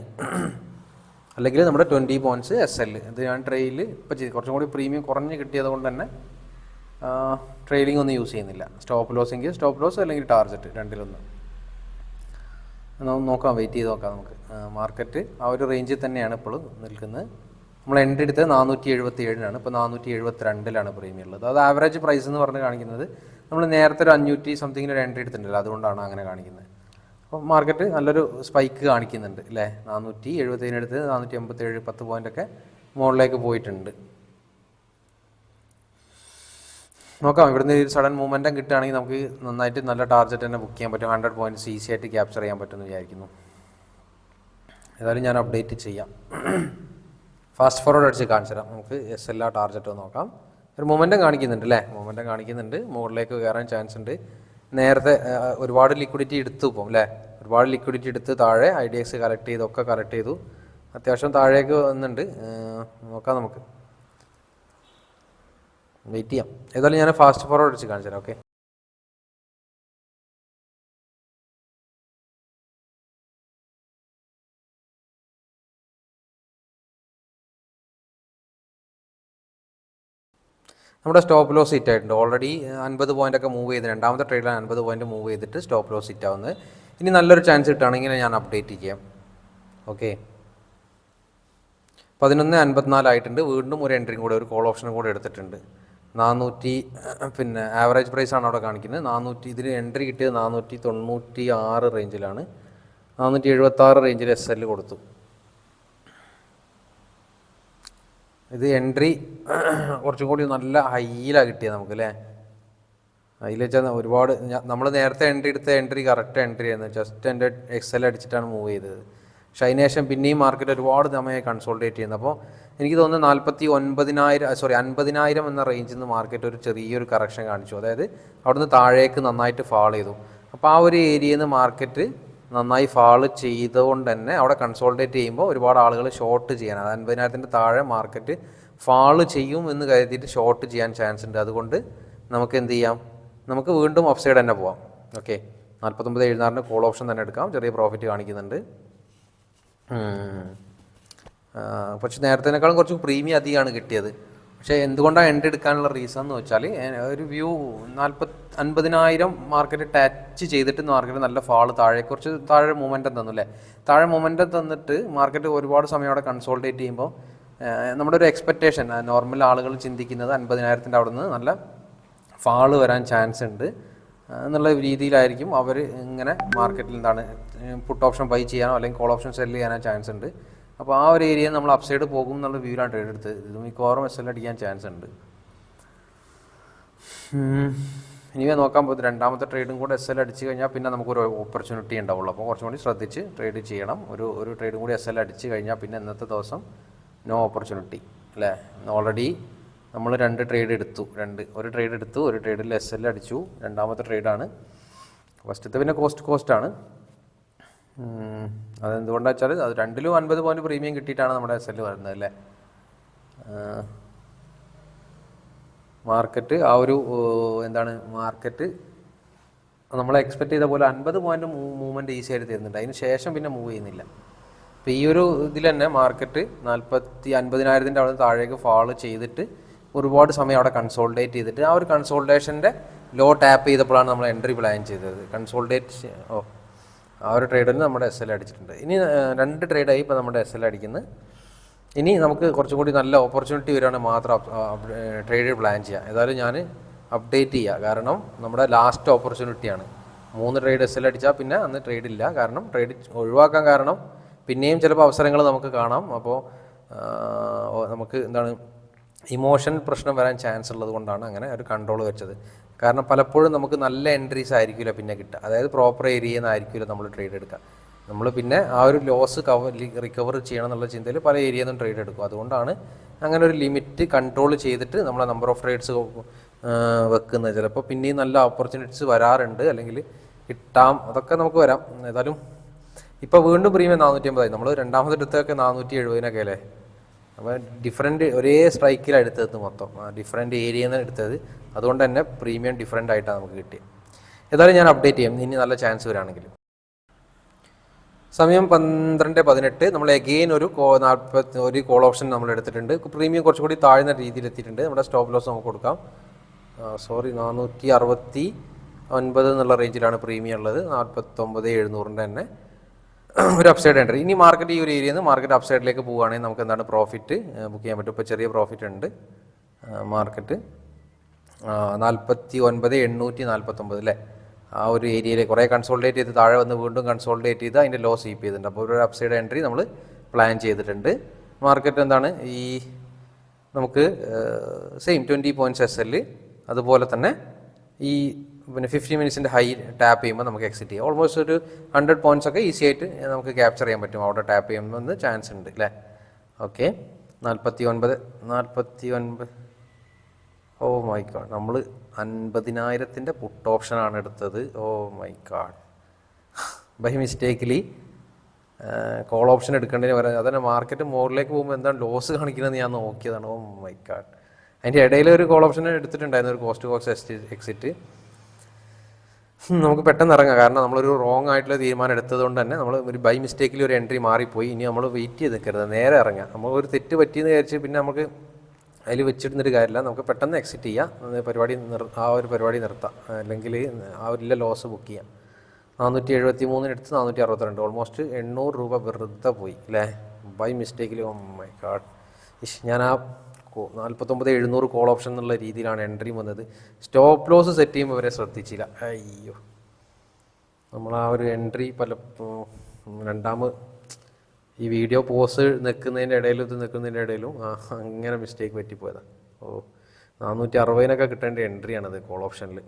അല്ലെങ്കിൽ നമ്മുടെ ട്വന്റി പോയിന്റ്സ് എസ് എൽ ഇത് ഞാൻ ട്രെയിൽ ഇപ്പോൾ ചെയ്ത്. കുറച്ചും കൂടി പ്രീമിയം കുറഞ്ഞ് കിട്ടിയത് കൊണ്ട് തന്നെ ട്രെയിലിംഗ് ഒന്നും യൂസ് ചെയ്യുന്നില്ല. സ്റ്റോപ്പ് ലോസ് എങ്കിൽ സ്റ്റോപ്പ് ലോസ് അല്ലെങ്കിൽ ടാർജറ്റ് രണ്ടിലൊന്ന്. നമുക്ക് നോക്കാം വെയിറ്റ് ചെയ്ത് നോക്കാം നമുക്ക്. മാർക്കറ്റ് ആ ഒരു റേഞ്ചിൽ തന്നെയാണ് ഇപ്പോൾ നിൽക്കുന്നത്. നമ്മൾ എന്റെ എടുത്ത് നാനൂറ്റി എഴുപത്തി ഏഴിനാണ് ഇപ്പോൾ നാനൂറ്റി എഴുപത്തി രണ്ടിലാണ് പ്രീമിയം ഉള്ളത്. അത് ആവറേജ് പ്രൈസ് എന്ന് പറഞ്ഞ് കാണിക്കുന്നത് നമ്മൾ നേരത്തെ ഒരു അഞ്ഞൂറ്റി സംതിങ്ങിന് ഒരു എൻട്രി എടുത്തിട്ടുണ്ടല്ലോ. അതുകൊണ്ടാണ് അങ്ങനെ കാണിക്കുന്നത്. അപ്പോൾ മാർക്കറ്റ് നല്ലൊരു സ്പൈക്ക് കാണിക്കുന്നുണ്ട് അല്ലേ നാനൂറ്റി എഴുപത്തേഴിനടുത്ത് നാനൂറ്റി എൺപത്തി ഏഴ് പത്ത് പോയിന്റൊക്കെ മുകളിലേക്ക് പോയിട്ടുണ്ട്. നോക്കാം ഇവിടുന്ന് ഒരു സഡൻ മൂവ്മെന്റം കിട്ടുകയാണെങ്കിൽ നമുക്ക് നന്നായിട്ട് നല്ല ടാർജറ്റ് തന്നെ ബുക്ക് ചെയ്യാൻ പറ്റും. ഹൺഡ്രഡ് പോയിന്റ്സ് ഈസി ആയിട്ട് ക്യാപ്ചർ ചെയ്യാൻ പറ്റുമെന്ന് വിചാരിക്കുന്നു. ഏതായാലും ഞാൻ അപ്ഡേറ്റ് ചെയ്യാം. ഫാസ്റ്റ് ഫോർവേഡ് അടിച്ച് കാണിച്ചു തരാം. നമുക്ക് എസ് എല്ലാ ടാർജറ്റും നോക്കാം. ഒരു മൊമെന്റം കാണിക്കുന്നുണ്ട് അല്ലേ മൊമെന്റം കാണിക്കുന്നുണ്ട്. മുകളിലേക്ക് കയറാൻ ചാൻസ് ഉണ്ട്. നേരത്തെ ഒരുപാട് ലിക്വിഡിറ്റി എടുത്തു ഇപ്പം അല്ലേ? ഒരുപാട് ലിക്വിഡിറ്റി എടുത്ത് താഴെ ഐ ഡി എക്സ് കളക്ട് ചെയ്തു ഒക്കെ കളക്ട് ചെയ്തു. അത്യാവശ്യം താഴേക്ക് വന്നിട്ടുണ്ട്. നോക്കാം നമുക്ക്. വെയിറ്റ് ചെയ്യാം. ഏതായാലും ഞാൻ ഫാസ്റ്റ് ഫോർവേഡ് അടിച്ച് കാണിച്ചു തരാം ഓക്കെ നമ്മുടെ സ്റ്റോപ്പ് ലോസ് ഹിറ്റ് ആയിട്ടുണ്ട്. ഓൾറെഡി അൻപത് പോയിന്റ് ഒക്കെ മൂവ് ചെയ്ത് രണ്ടാമത്തെ ട്രേഡിലാണ് അൻപത് പോയിന്റ് മൂവ് ചെയ്തിട്ട് സ്റ്റോപ്പ് ലോസ് ഹിറ്റ് ആവുന്നത്. ഇനി നല്ലൊരു ചാൻസ് കിട്ടുകയാണെങ്കിൽ ഞാൻ അപ്ഡേറ്റ് ചെയ്യാം. ഓക്കെ പതിനൊന്ന് അൻപത്തിനാലായിട്ടുണ്ട് വീണ്ടും ഒരു എൻട്രിയും കൂടെ ഒരു കോൾ ഓപ്ഷനും കൂടെ എടുത്തിട്ടുണ്ട്. നാനൂറ്റി പിന്നെ ആവറേജ് പ്രൈസ് ആണ് അവിടെ കാണിക്കുന്നത്. നാനൂറ്റി ഇതിന് എൻട്രി കിട്ടിയത് നാനൂറ്റി തൊണ്ണൂറ്റി ആറ് റേഞ്ചിലാണ് നാനൂറ്റി എഴുപത്തി ആറ് റേഞ്ചിൽ എസ് എൽ കൊടുത്തു. ഇത് എൻട്രി കുറച്ചും കൂടി നല്ല ഹൈയിലാണ് കിട്ടിയത് നമുക്ക് അല്ലേ അതിൽ വെച്ചാൽ ഒരുപാട് നമ്മൾ നേരത്തെ എൻട്രി എടുത്ത എൻട്രി കറക്റ്റ് എൻട്രി ആയിരുന്നു. ജസ്റ്റ് എന്റെ എക്സൽ അടിച്ചിട്ടാണ് മൂവ് ചെയ്തത്. പക്ഷേ പിന്നെയും മാർക്കറ്റ് ഒരുപാട് സമയം കൺസോൾട്ടേറ്റ് ചെയ്യുന്നത് അപ്പോൾ എനിക്ക് തോന്നുന്നു നാൽപ്പത്തി ഒൻപതിനായിരം സോറി അൻപതിനായിരം എന്ന റേഞ്ചിൽ നിന്ന് മാർക്കറ്റ് ഒരു ചെറിയൊരു കറക്ഷൻ കാണിച്ചു. അതായത് അവിടുന്ന് താഴേക്ക് നന്നായിട്ട് ഫാൾ ചെയ്തു. അപ്പോൾ ആ ഒരു ഏരിയയിൽ നിന്ന് മാർക്കറ്റ് നന്നായി ഫാൾ ചെയ്തുകൊണ്ട് തന്നെ അവിടെ കൺസോൾട്ടേറ്റ് ചെയ്യുമ്പോൾ ഒരുപാട് ആളുകൾ ഷോർട്ട് ചെയ്യാൻ അത് അൻപതിനായിരത്തിന്റെ താഴെ മാർക്കറ്റ് ഫാൾ ചെയ്യും എന്ന് കരുതിയിട്ട് ഷോർട്ട് ചെയ്യാൻ ചാൻസ് ഉണ്ട്. അതുകൊണ്ട് നമുക്ക് എന്ത് ചെയ്യാം? നമുക്ക് വീണ്ടും ഓഫ് സൈഡ് തന്നെ പോവാം. ഓക്കെ നാൽപ്പത്തൊമ്പത് എഴുന്നാറിന് കോൾ ഓപ്ഷൻ തന്നെ എടുക്കാം. ചെറിയ പ്രോഫിറ്റ് കാണിക്കുന്നുണ്ട്. പക്ഷെ നേരത്തേനേക്കാളും കുറച്ച് പ്രീമിയം അധികമാണ് കിട്ടിയത്. പക്ഷേ എന്തുകൊണ്ടാണ് എന്റെ എടുക്കാനുള്ള റീസൺ എന്ന് വെച്ചാൽ ഒരു വ്യൂ നാൽപ്പത്തി അൻപതിനായിരം മാർക്കറ്റ് ടച്ച് ചെയ്തിട്ട് മാർക്കറ്റ് നല്ല ഫാൾ താഴെ കുറച്ച് താഴെ മൂവ്മെന്റം തന്നു അല്ലേ? താഴെ മൂവ്മെന്റം തന്നിട്ട് മാർക്കറ്റ് ഒരുപാട് സമയം അവിടെ കൺസോൾട്ടേറ്റ് ചെയ്യുമ്പോൾ നമ്മുടെ ഒരു എക്സ്പെക്റ്റേഷൻ നോർമൽ ആളുകൾ ചിന്തിക്കുന്നത് അൻപതിനായിരത്തിന്റെ അവിടെ നിന്ന് നല്ല ഫാൾ വരാൻ ചാൻസ് ഉണ്ട്. എന്നുള്ള രീതിയിലായിരിക്കും അവർ ഇങ്ങനെ മാർക്കറ്റിൽ എന്താണ് പുട്ട് ഓപ്ഷൻ ബൈ ചെയ്യാനോ അല്ലെങ്കിൽ കോൾ ഓപ്ഷൻ സെൽ ചെയ്യാനോ ചാൻസ് ഉണ്ട്. അപ്പോൾ ആ ഒരു ഏരിയ നമ്മൾ അപ്സൈഡ് പോകും എന്നുള്ള വ്യൂവിലാണ് ട്രേഡ് എടുത്ത് ഇത് മിക്കവാറും എസ് എൽ അടിക്കാൻ ചാൻസ് ഉണ്ട്. ഉം. ഇനി നോക്കാൻ പോകുന്നത് രണ്ടാമത്തെ ട്രേഡും കൂടെ എസ് എൽ അടിച്ച് കഴിഞ്ഞാൽ പിന്നെ നമുക്കൊരു ഓപ്പർച്യൂണിറ്റി ഉണ്ടാവുള്ളൂ. അപ്പോൾ കുറച്ചും കൂടി ശ്രദ്ധിച്ച് ട്രേഡ് ചെയ്യണം. ഒരു ഒരു ട്രേഡും കൂടി എസ് എൽ അടിച്ച് കഴിഞ്ഞാൽ പിന്നെ ഇന്നത്തെ ദിവസം നോ ഓപ്പർച്യൂണിറ്റി അല്ലേ? ഓൾറെഡി നമ്മൾ രണ്ട് ട്രേഡ് എടുത്തു. രണ്ട് ഒരു ട്രേഡ് എടുത്തു ഒരു ട്രേഡിൽ എസ് എൽ അടിച്ചു. രണ്ടാമത്തെ ട്രേഡാണ് ഫസ്റ്റത്തെ പിന്നെ കോസ്റ്റ് കോസ്റ്റാണ് അതെന്തുകൊണ്ടാണെന്ന് വെച്ചാൽ അത് രണ്ടിലും അൻപത് പോയിന്റ് പ്രീമിയം കിട്ടിയിട്ടാണ് നമ്മുടെ എൽ വരുന്നത് അല്ലേ? മാർക്കറ്റ് ആ ഒരു എന്താണ് മാർക്കറ്റ് നമ്മൾ എക്സ്പെക്ട് ചെയ്ത പോലെ അൻപത് പോയിന്റ് മൂവ്മെന്റ് ഈസി ആയിട്ട് തരുന്നുണ്ട്. അതിന് ശേഷം പിന്നെ മൂവ് ചെയ്യുന്നില്ല. അപ്പോൾ ഈ ഒരു ഇതിൽ തന്നെ മാർക്കറ്റ് നാൽപ്പത്തി അൻപതിനായിരത്തിന്റെ അവിടെ നിന്ന് താഴേക്ക് ഫാൾ ചെയ്തിട്ട് ഒരുപാട് സമയം അവിടെ കൺസോൾഡേറ്റ് ചെയ്തിട്ട് ആ ഒരു കൺസോൾട്ടേഷന്റെ ലോ ടാപ്പ് ചെയ്തപ്പോഴാണ് നമ്മൾ എൻട്രി പ്ലാൻ ചെയ്തത്. കൺസോൾഡേറ്റ് ഓ ആ ഒരു ട്രേഡിൽ നമ്മുടെ എസ് എൽ അടിച്ചിട്ടുണ്ട്. ഇനി രണ്ട് ട്രേഡായി ഇപ്പോൾ നമ്മുടെ എസ് എൽ അടിക്കുന്നത്. ഇനി നമുക്ക് കുറച്ചും കൂടി നല്ല ഓപ്പർച്യൂണിറ്റി വരികയാണെങ്കിൽ മാത്രം ട്രേഡ് പ്ലാൻ ചെയ്യാം. ഏതായാലും ഞാൻ അപ്ഡേറ്റ് ചെയ്യുക കാരണം നമ്മുടെ ലാസ്റ്റ് ഓപ്പർച്യൂണിറ്റിയാണ് മൂന്ന് ട്രേഡ് എസ് എൽ അടിച്ചാൽ പിന്നെ അന്ന് ട്രേഡ് ഇല്ല. കാരണം ട്രേഡ് ഒഴിവാക്കാൻ കാരണം പിന്നെയും ചിലപ്പോൾ അവസരങ്ങൾ നമുക്ക് കാണാം. അപ്പോൾ നമുക്ക് എന്താണ് ഇമോഷൻ പ്രശ്നം വരാൻ ചാൻസ് ഉള്ളത് കൊണ്ടാണ് അങ്ങനെ ഒരു കൺട്രോൾ വെച്ചത്. കാരണം പലപ്പോഴും നമുക്ക് നല്ല എൻട്രീസ് ആയിരിക്കില്ല പിന്നെ കിട്ടുക. അതായത് പ്രോപ്പർ ഏരിയയിൽ നിന്നായിരിക്കില്ല നമ്മൾ ട്രേഡ് എടുക്കുക. നമ്മൾ പിന്നെ ആ ഒരു ലോസ് കവർ റിക്കവർ ചെയ്യണം എന്നുള്ള ചിന്തയിൽ പല ഏരിയയിൽ നിന്നും ട്രേഡ് എടുക്കും. അതുകൊണ്ടാണ് അങ്ങനെ ഒരു ലിമിറ്റ് കൺട്രോൾ ചെയ്തിട്ട് നമ്മളെ നമ്പർ ഓഫ് ട്രേഡ്സ് വെക്കുന്നത്. ചിലപ്പോൾ പിന്നെയും നല്ല ഓപ്പർച്യൂണിറ്റീസ് വരാറുണ്ട്. അല്ലെങ്കിൽ കിട്ടാം. അതൊക്കെ നമുക്ക് വരാം. ഏതായാലും ഇപ്പോൾ വീണ്ടും പ്രീമിയം നാനൂറ്റി അമ്പതായി നമ്മൾ രണ്ടാമത്തെ അടുത്തൊക്കെ നാനൂറ്റി എഴുപതിനൊക്കെ അല്ലേ? അപ്പോൾ ഡിഫറെന്റ് ഒരേ സ്ട്രൈക്കിലാണ് എടുത്തത് മൊത്തം. ഡിഫറെന്റ് ഏരിയയിൽ നിന്ന് എടുത്തത്. അതുകൊണ്ട് തന്നെ പ്രീമിയം ഡിഫറെന്റ് ആയിട്ടാണ് നമുക്ക് കിട്ടിയത്. ഏതായാലും ഞാൻ അപ്ഡേറ്റ് ചെയ്യാം. ഇനി നല്ല ചാൻസ് വരാണെങ്കിൽ സമയം പന്ത്രണ്ട് പതിനെട്ട്. നമ്മൾ എഗെയിൻ ഒരു കോ നാൽപ്പത്തി ഒരു കോൾ ഓപ്ഷൻ നമ്മൾ എടുത്തിട്ടുണ്ട്. പ്രീമിയം കുറച്ചുകൂടി താഴ്ന്ന രീതിയിൽ എത്തിയിട്ടുണ്ട്. നമ്മുടെ സ്റ്റോപ്പ് ലോസ് നമുക്ക് കൊടുക്കാം. സോറി നാനൂറ്റി അറുപത്തി ഒൻപത് എന്നുള്ള റേഞ്ചിലാണ് പ്രീമിയം ഉള്ളത്. നാൽപ്പത്തൊമ്പത് എഴുന്നൂറിന്റെ തന്നെ. ഒരു അപ്സൈഡ് ഉണ്ട്. ഇനി മാർക്കറ്റ് ഈ ഒരു ഏരിയയിൽ നിന്ന് മാർക്കറ്റ് അപ്സൈഡിലേക്ക് പോവുകയാണെങ്കിൽ നമുക്ക് എന്താണ് പ്രോഫിറ്റ് ബുക്ക് ചെയ്യാൻ പറ്റും. ഇപ്പോൾ ചെറിയ പ്രോഫിറ്റ് ഉണ്ട്. മാർക്കറ്റ് നാൽപ്പത്തി ഒൻപത് എണ്ണൂറ്റി നാൽപ്പത്തൊമ്പത് അല്ലേ? ആ ഒരു ഏരിയയിൽ കുറേ കൺസോൾട്ടേറ്റ് ചെയ്ത് താഴെ വന്ന് വീണ്ടും കൺസോൾട്ടേറ്റ് ചെയ്ത് അതിന്റെ ലോസ് കീപ്പ് ചെയ്തിട്ടുണ്ട്. അപ്പോൾ ഒരു അപ്സൈഡ് എൻട്രി നമ്മൾ പ്ലാൻ ചെയ്തിട്ടുണ്ട്. മാർക്കറ്റ് എന്താണ്? ഈ നമുക്ക് same twenty points S L അതുപോലെ തന്നെ ഈ പിന്നെ ഫിഫ്റ്റി മിനിറ്റ്സിന്റെ ഹൈ ടാപ്പ് ചെയ്യുമ്പോൾ നമുക്ക് എക്സിറ്റ് ചെയ്യാം. ഓൾമോസ്റ്റ് ഒരു ഹൺഡ്രഡ് പോയിന്റ്സ് ഒക്കെ ഈസി ആയിട്ട് നമുക്ക് ക്യാപ്ചർ ചെയ്യാൻ പറ്റും. അവിടെ ടാപ്പ് ചെയ്യുമ്പോൾ ചാൻസ് ഉണ്ട് അല്ലേ ഓക്കെ നാൽപ്പത്തി ഒൻപത് നാൽപ്പത്തി ഒൻപത് ഓ മൈ ഗാഡ് നമ്മൾ അൻപതിനായിരത്തിന്റെ പുട്ട് ഓപ്ഷനാണ് എടുത്തത് ഓ my god by mistakenly call option എടുക്കേണ്ടതിന് പറയാം അതന്നെ മാർക്കറ്റ് മോറിലേക്ക് പോകുമ്പോൾ എന്താണ് ലോസ് കാണിക്കുന്നത് ഞാൻ നോക്കിയതാണ്. ഓ മൈ ഗാഡ് അതിന്റെ ഇടയിൽ ഒരു കോൾ ഓപ്ഷൻ എടുത്തിട്ടുണ്ടായിരുന്നു ഒരു കോസ്റ്റ് കോസ്റ്റ് എക്സിറ്റ് നമുക്ക് പെട്ടെന്ന് ഇറങ്ങാം. കാരണം നമ്മളൊരു റോങ് ആയിട്ടുള്ള തീരുമാനം എടുത്തതുകൊണ്ട് തന്നെ നമ്മൾ ഒരു ബൈ മിസ്റ്റേക്കിൽ ഒരു എൻട്രി മാറിപ്പോയി. ഇനി നമ്മൾ വെയിറ്റ് ചെയ്ത് നിൽക്കരുത് നേരെ ഇറങ്ങാം. നമ്മൾ ഒരു തെറ്റ് പറ്റിയെന്ന് വിചാരിച്ച് പിന്നെ നമുക്ക് അതിൽ വെച്ചിരുന്നൊരു കാര്യമില്ല. നമുക്ക് പെട്ടെന്ന് എക്സിറ്റ് ചെയ്യാം. പരിപാടി നിർ ആ ഒരു പരിപാടി നിർത്താം. അല്ലെങ്കിൽ ആ ഒരു ലോസ് ബുക്ക് ചെയ്യാം. നാനൂറ്റി എഴുപത്തി മൂന്നിനടുത്ത് നാനൂറ്റി അറുപത്തിരണ്ട് ഓൾമോസ്റ്റ് എണ്ണൂറ് രൂപ വെറുതെ പോയി അല്ലേ? ബൈ മിസ്റ്റേക്കിൽ ഓ മൈ ഗാഡ് ഇഷ് ഞാൻ ആ നാൽപ്പത്തൊമ്പത് എഴുന്നൂറ് കോൾ ഓപ്ഷൻ എന്നുള്ള രീതിയിലാണ് എൻട്രി വന്നത്. സ്റ്റോപ്പ് ലോസ് സെറ്റ് ചെയ്യുമ്പോൾ അവരെ ശ്രദ്ധിച്ചില്ല. അയ്യോ. നമ്മൾ ആ ഒരു എൻട്രി പല രണ്ടാമത് ഈ വീഡിയോ പോസ് നിൽക്കുന്നതിന്റെ ഇടയിലും ഇത് നിൽക്കുന്നതിന്റെ ഇടയിലും അങ്ങനെ മിസ്റ്റേക്ക് പറ്റിപ്പോയതാണ് ഓ നാനൂറ്റി അറുപതിനൊക്കെ കിട്ടേണ്ട എൻട്രിയാണത് കോൾ ഓപ്ഷനിൽ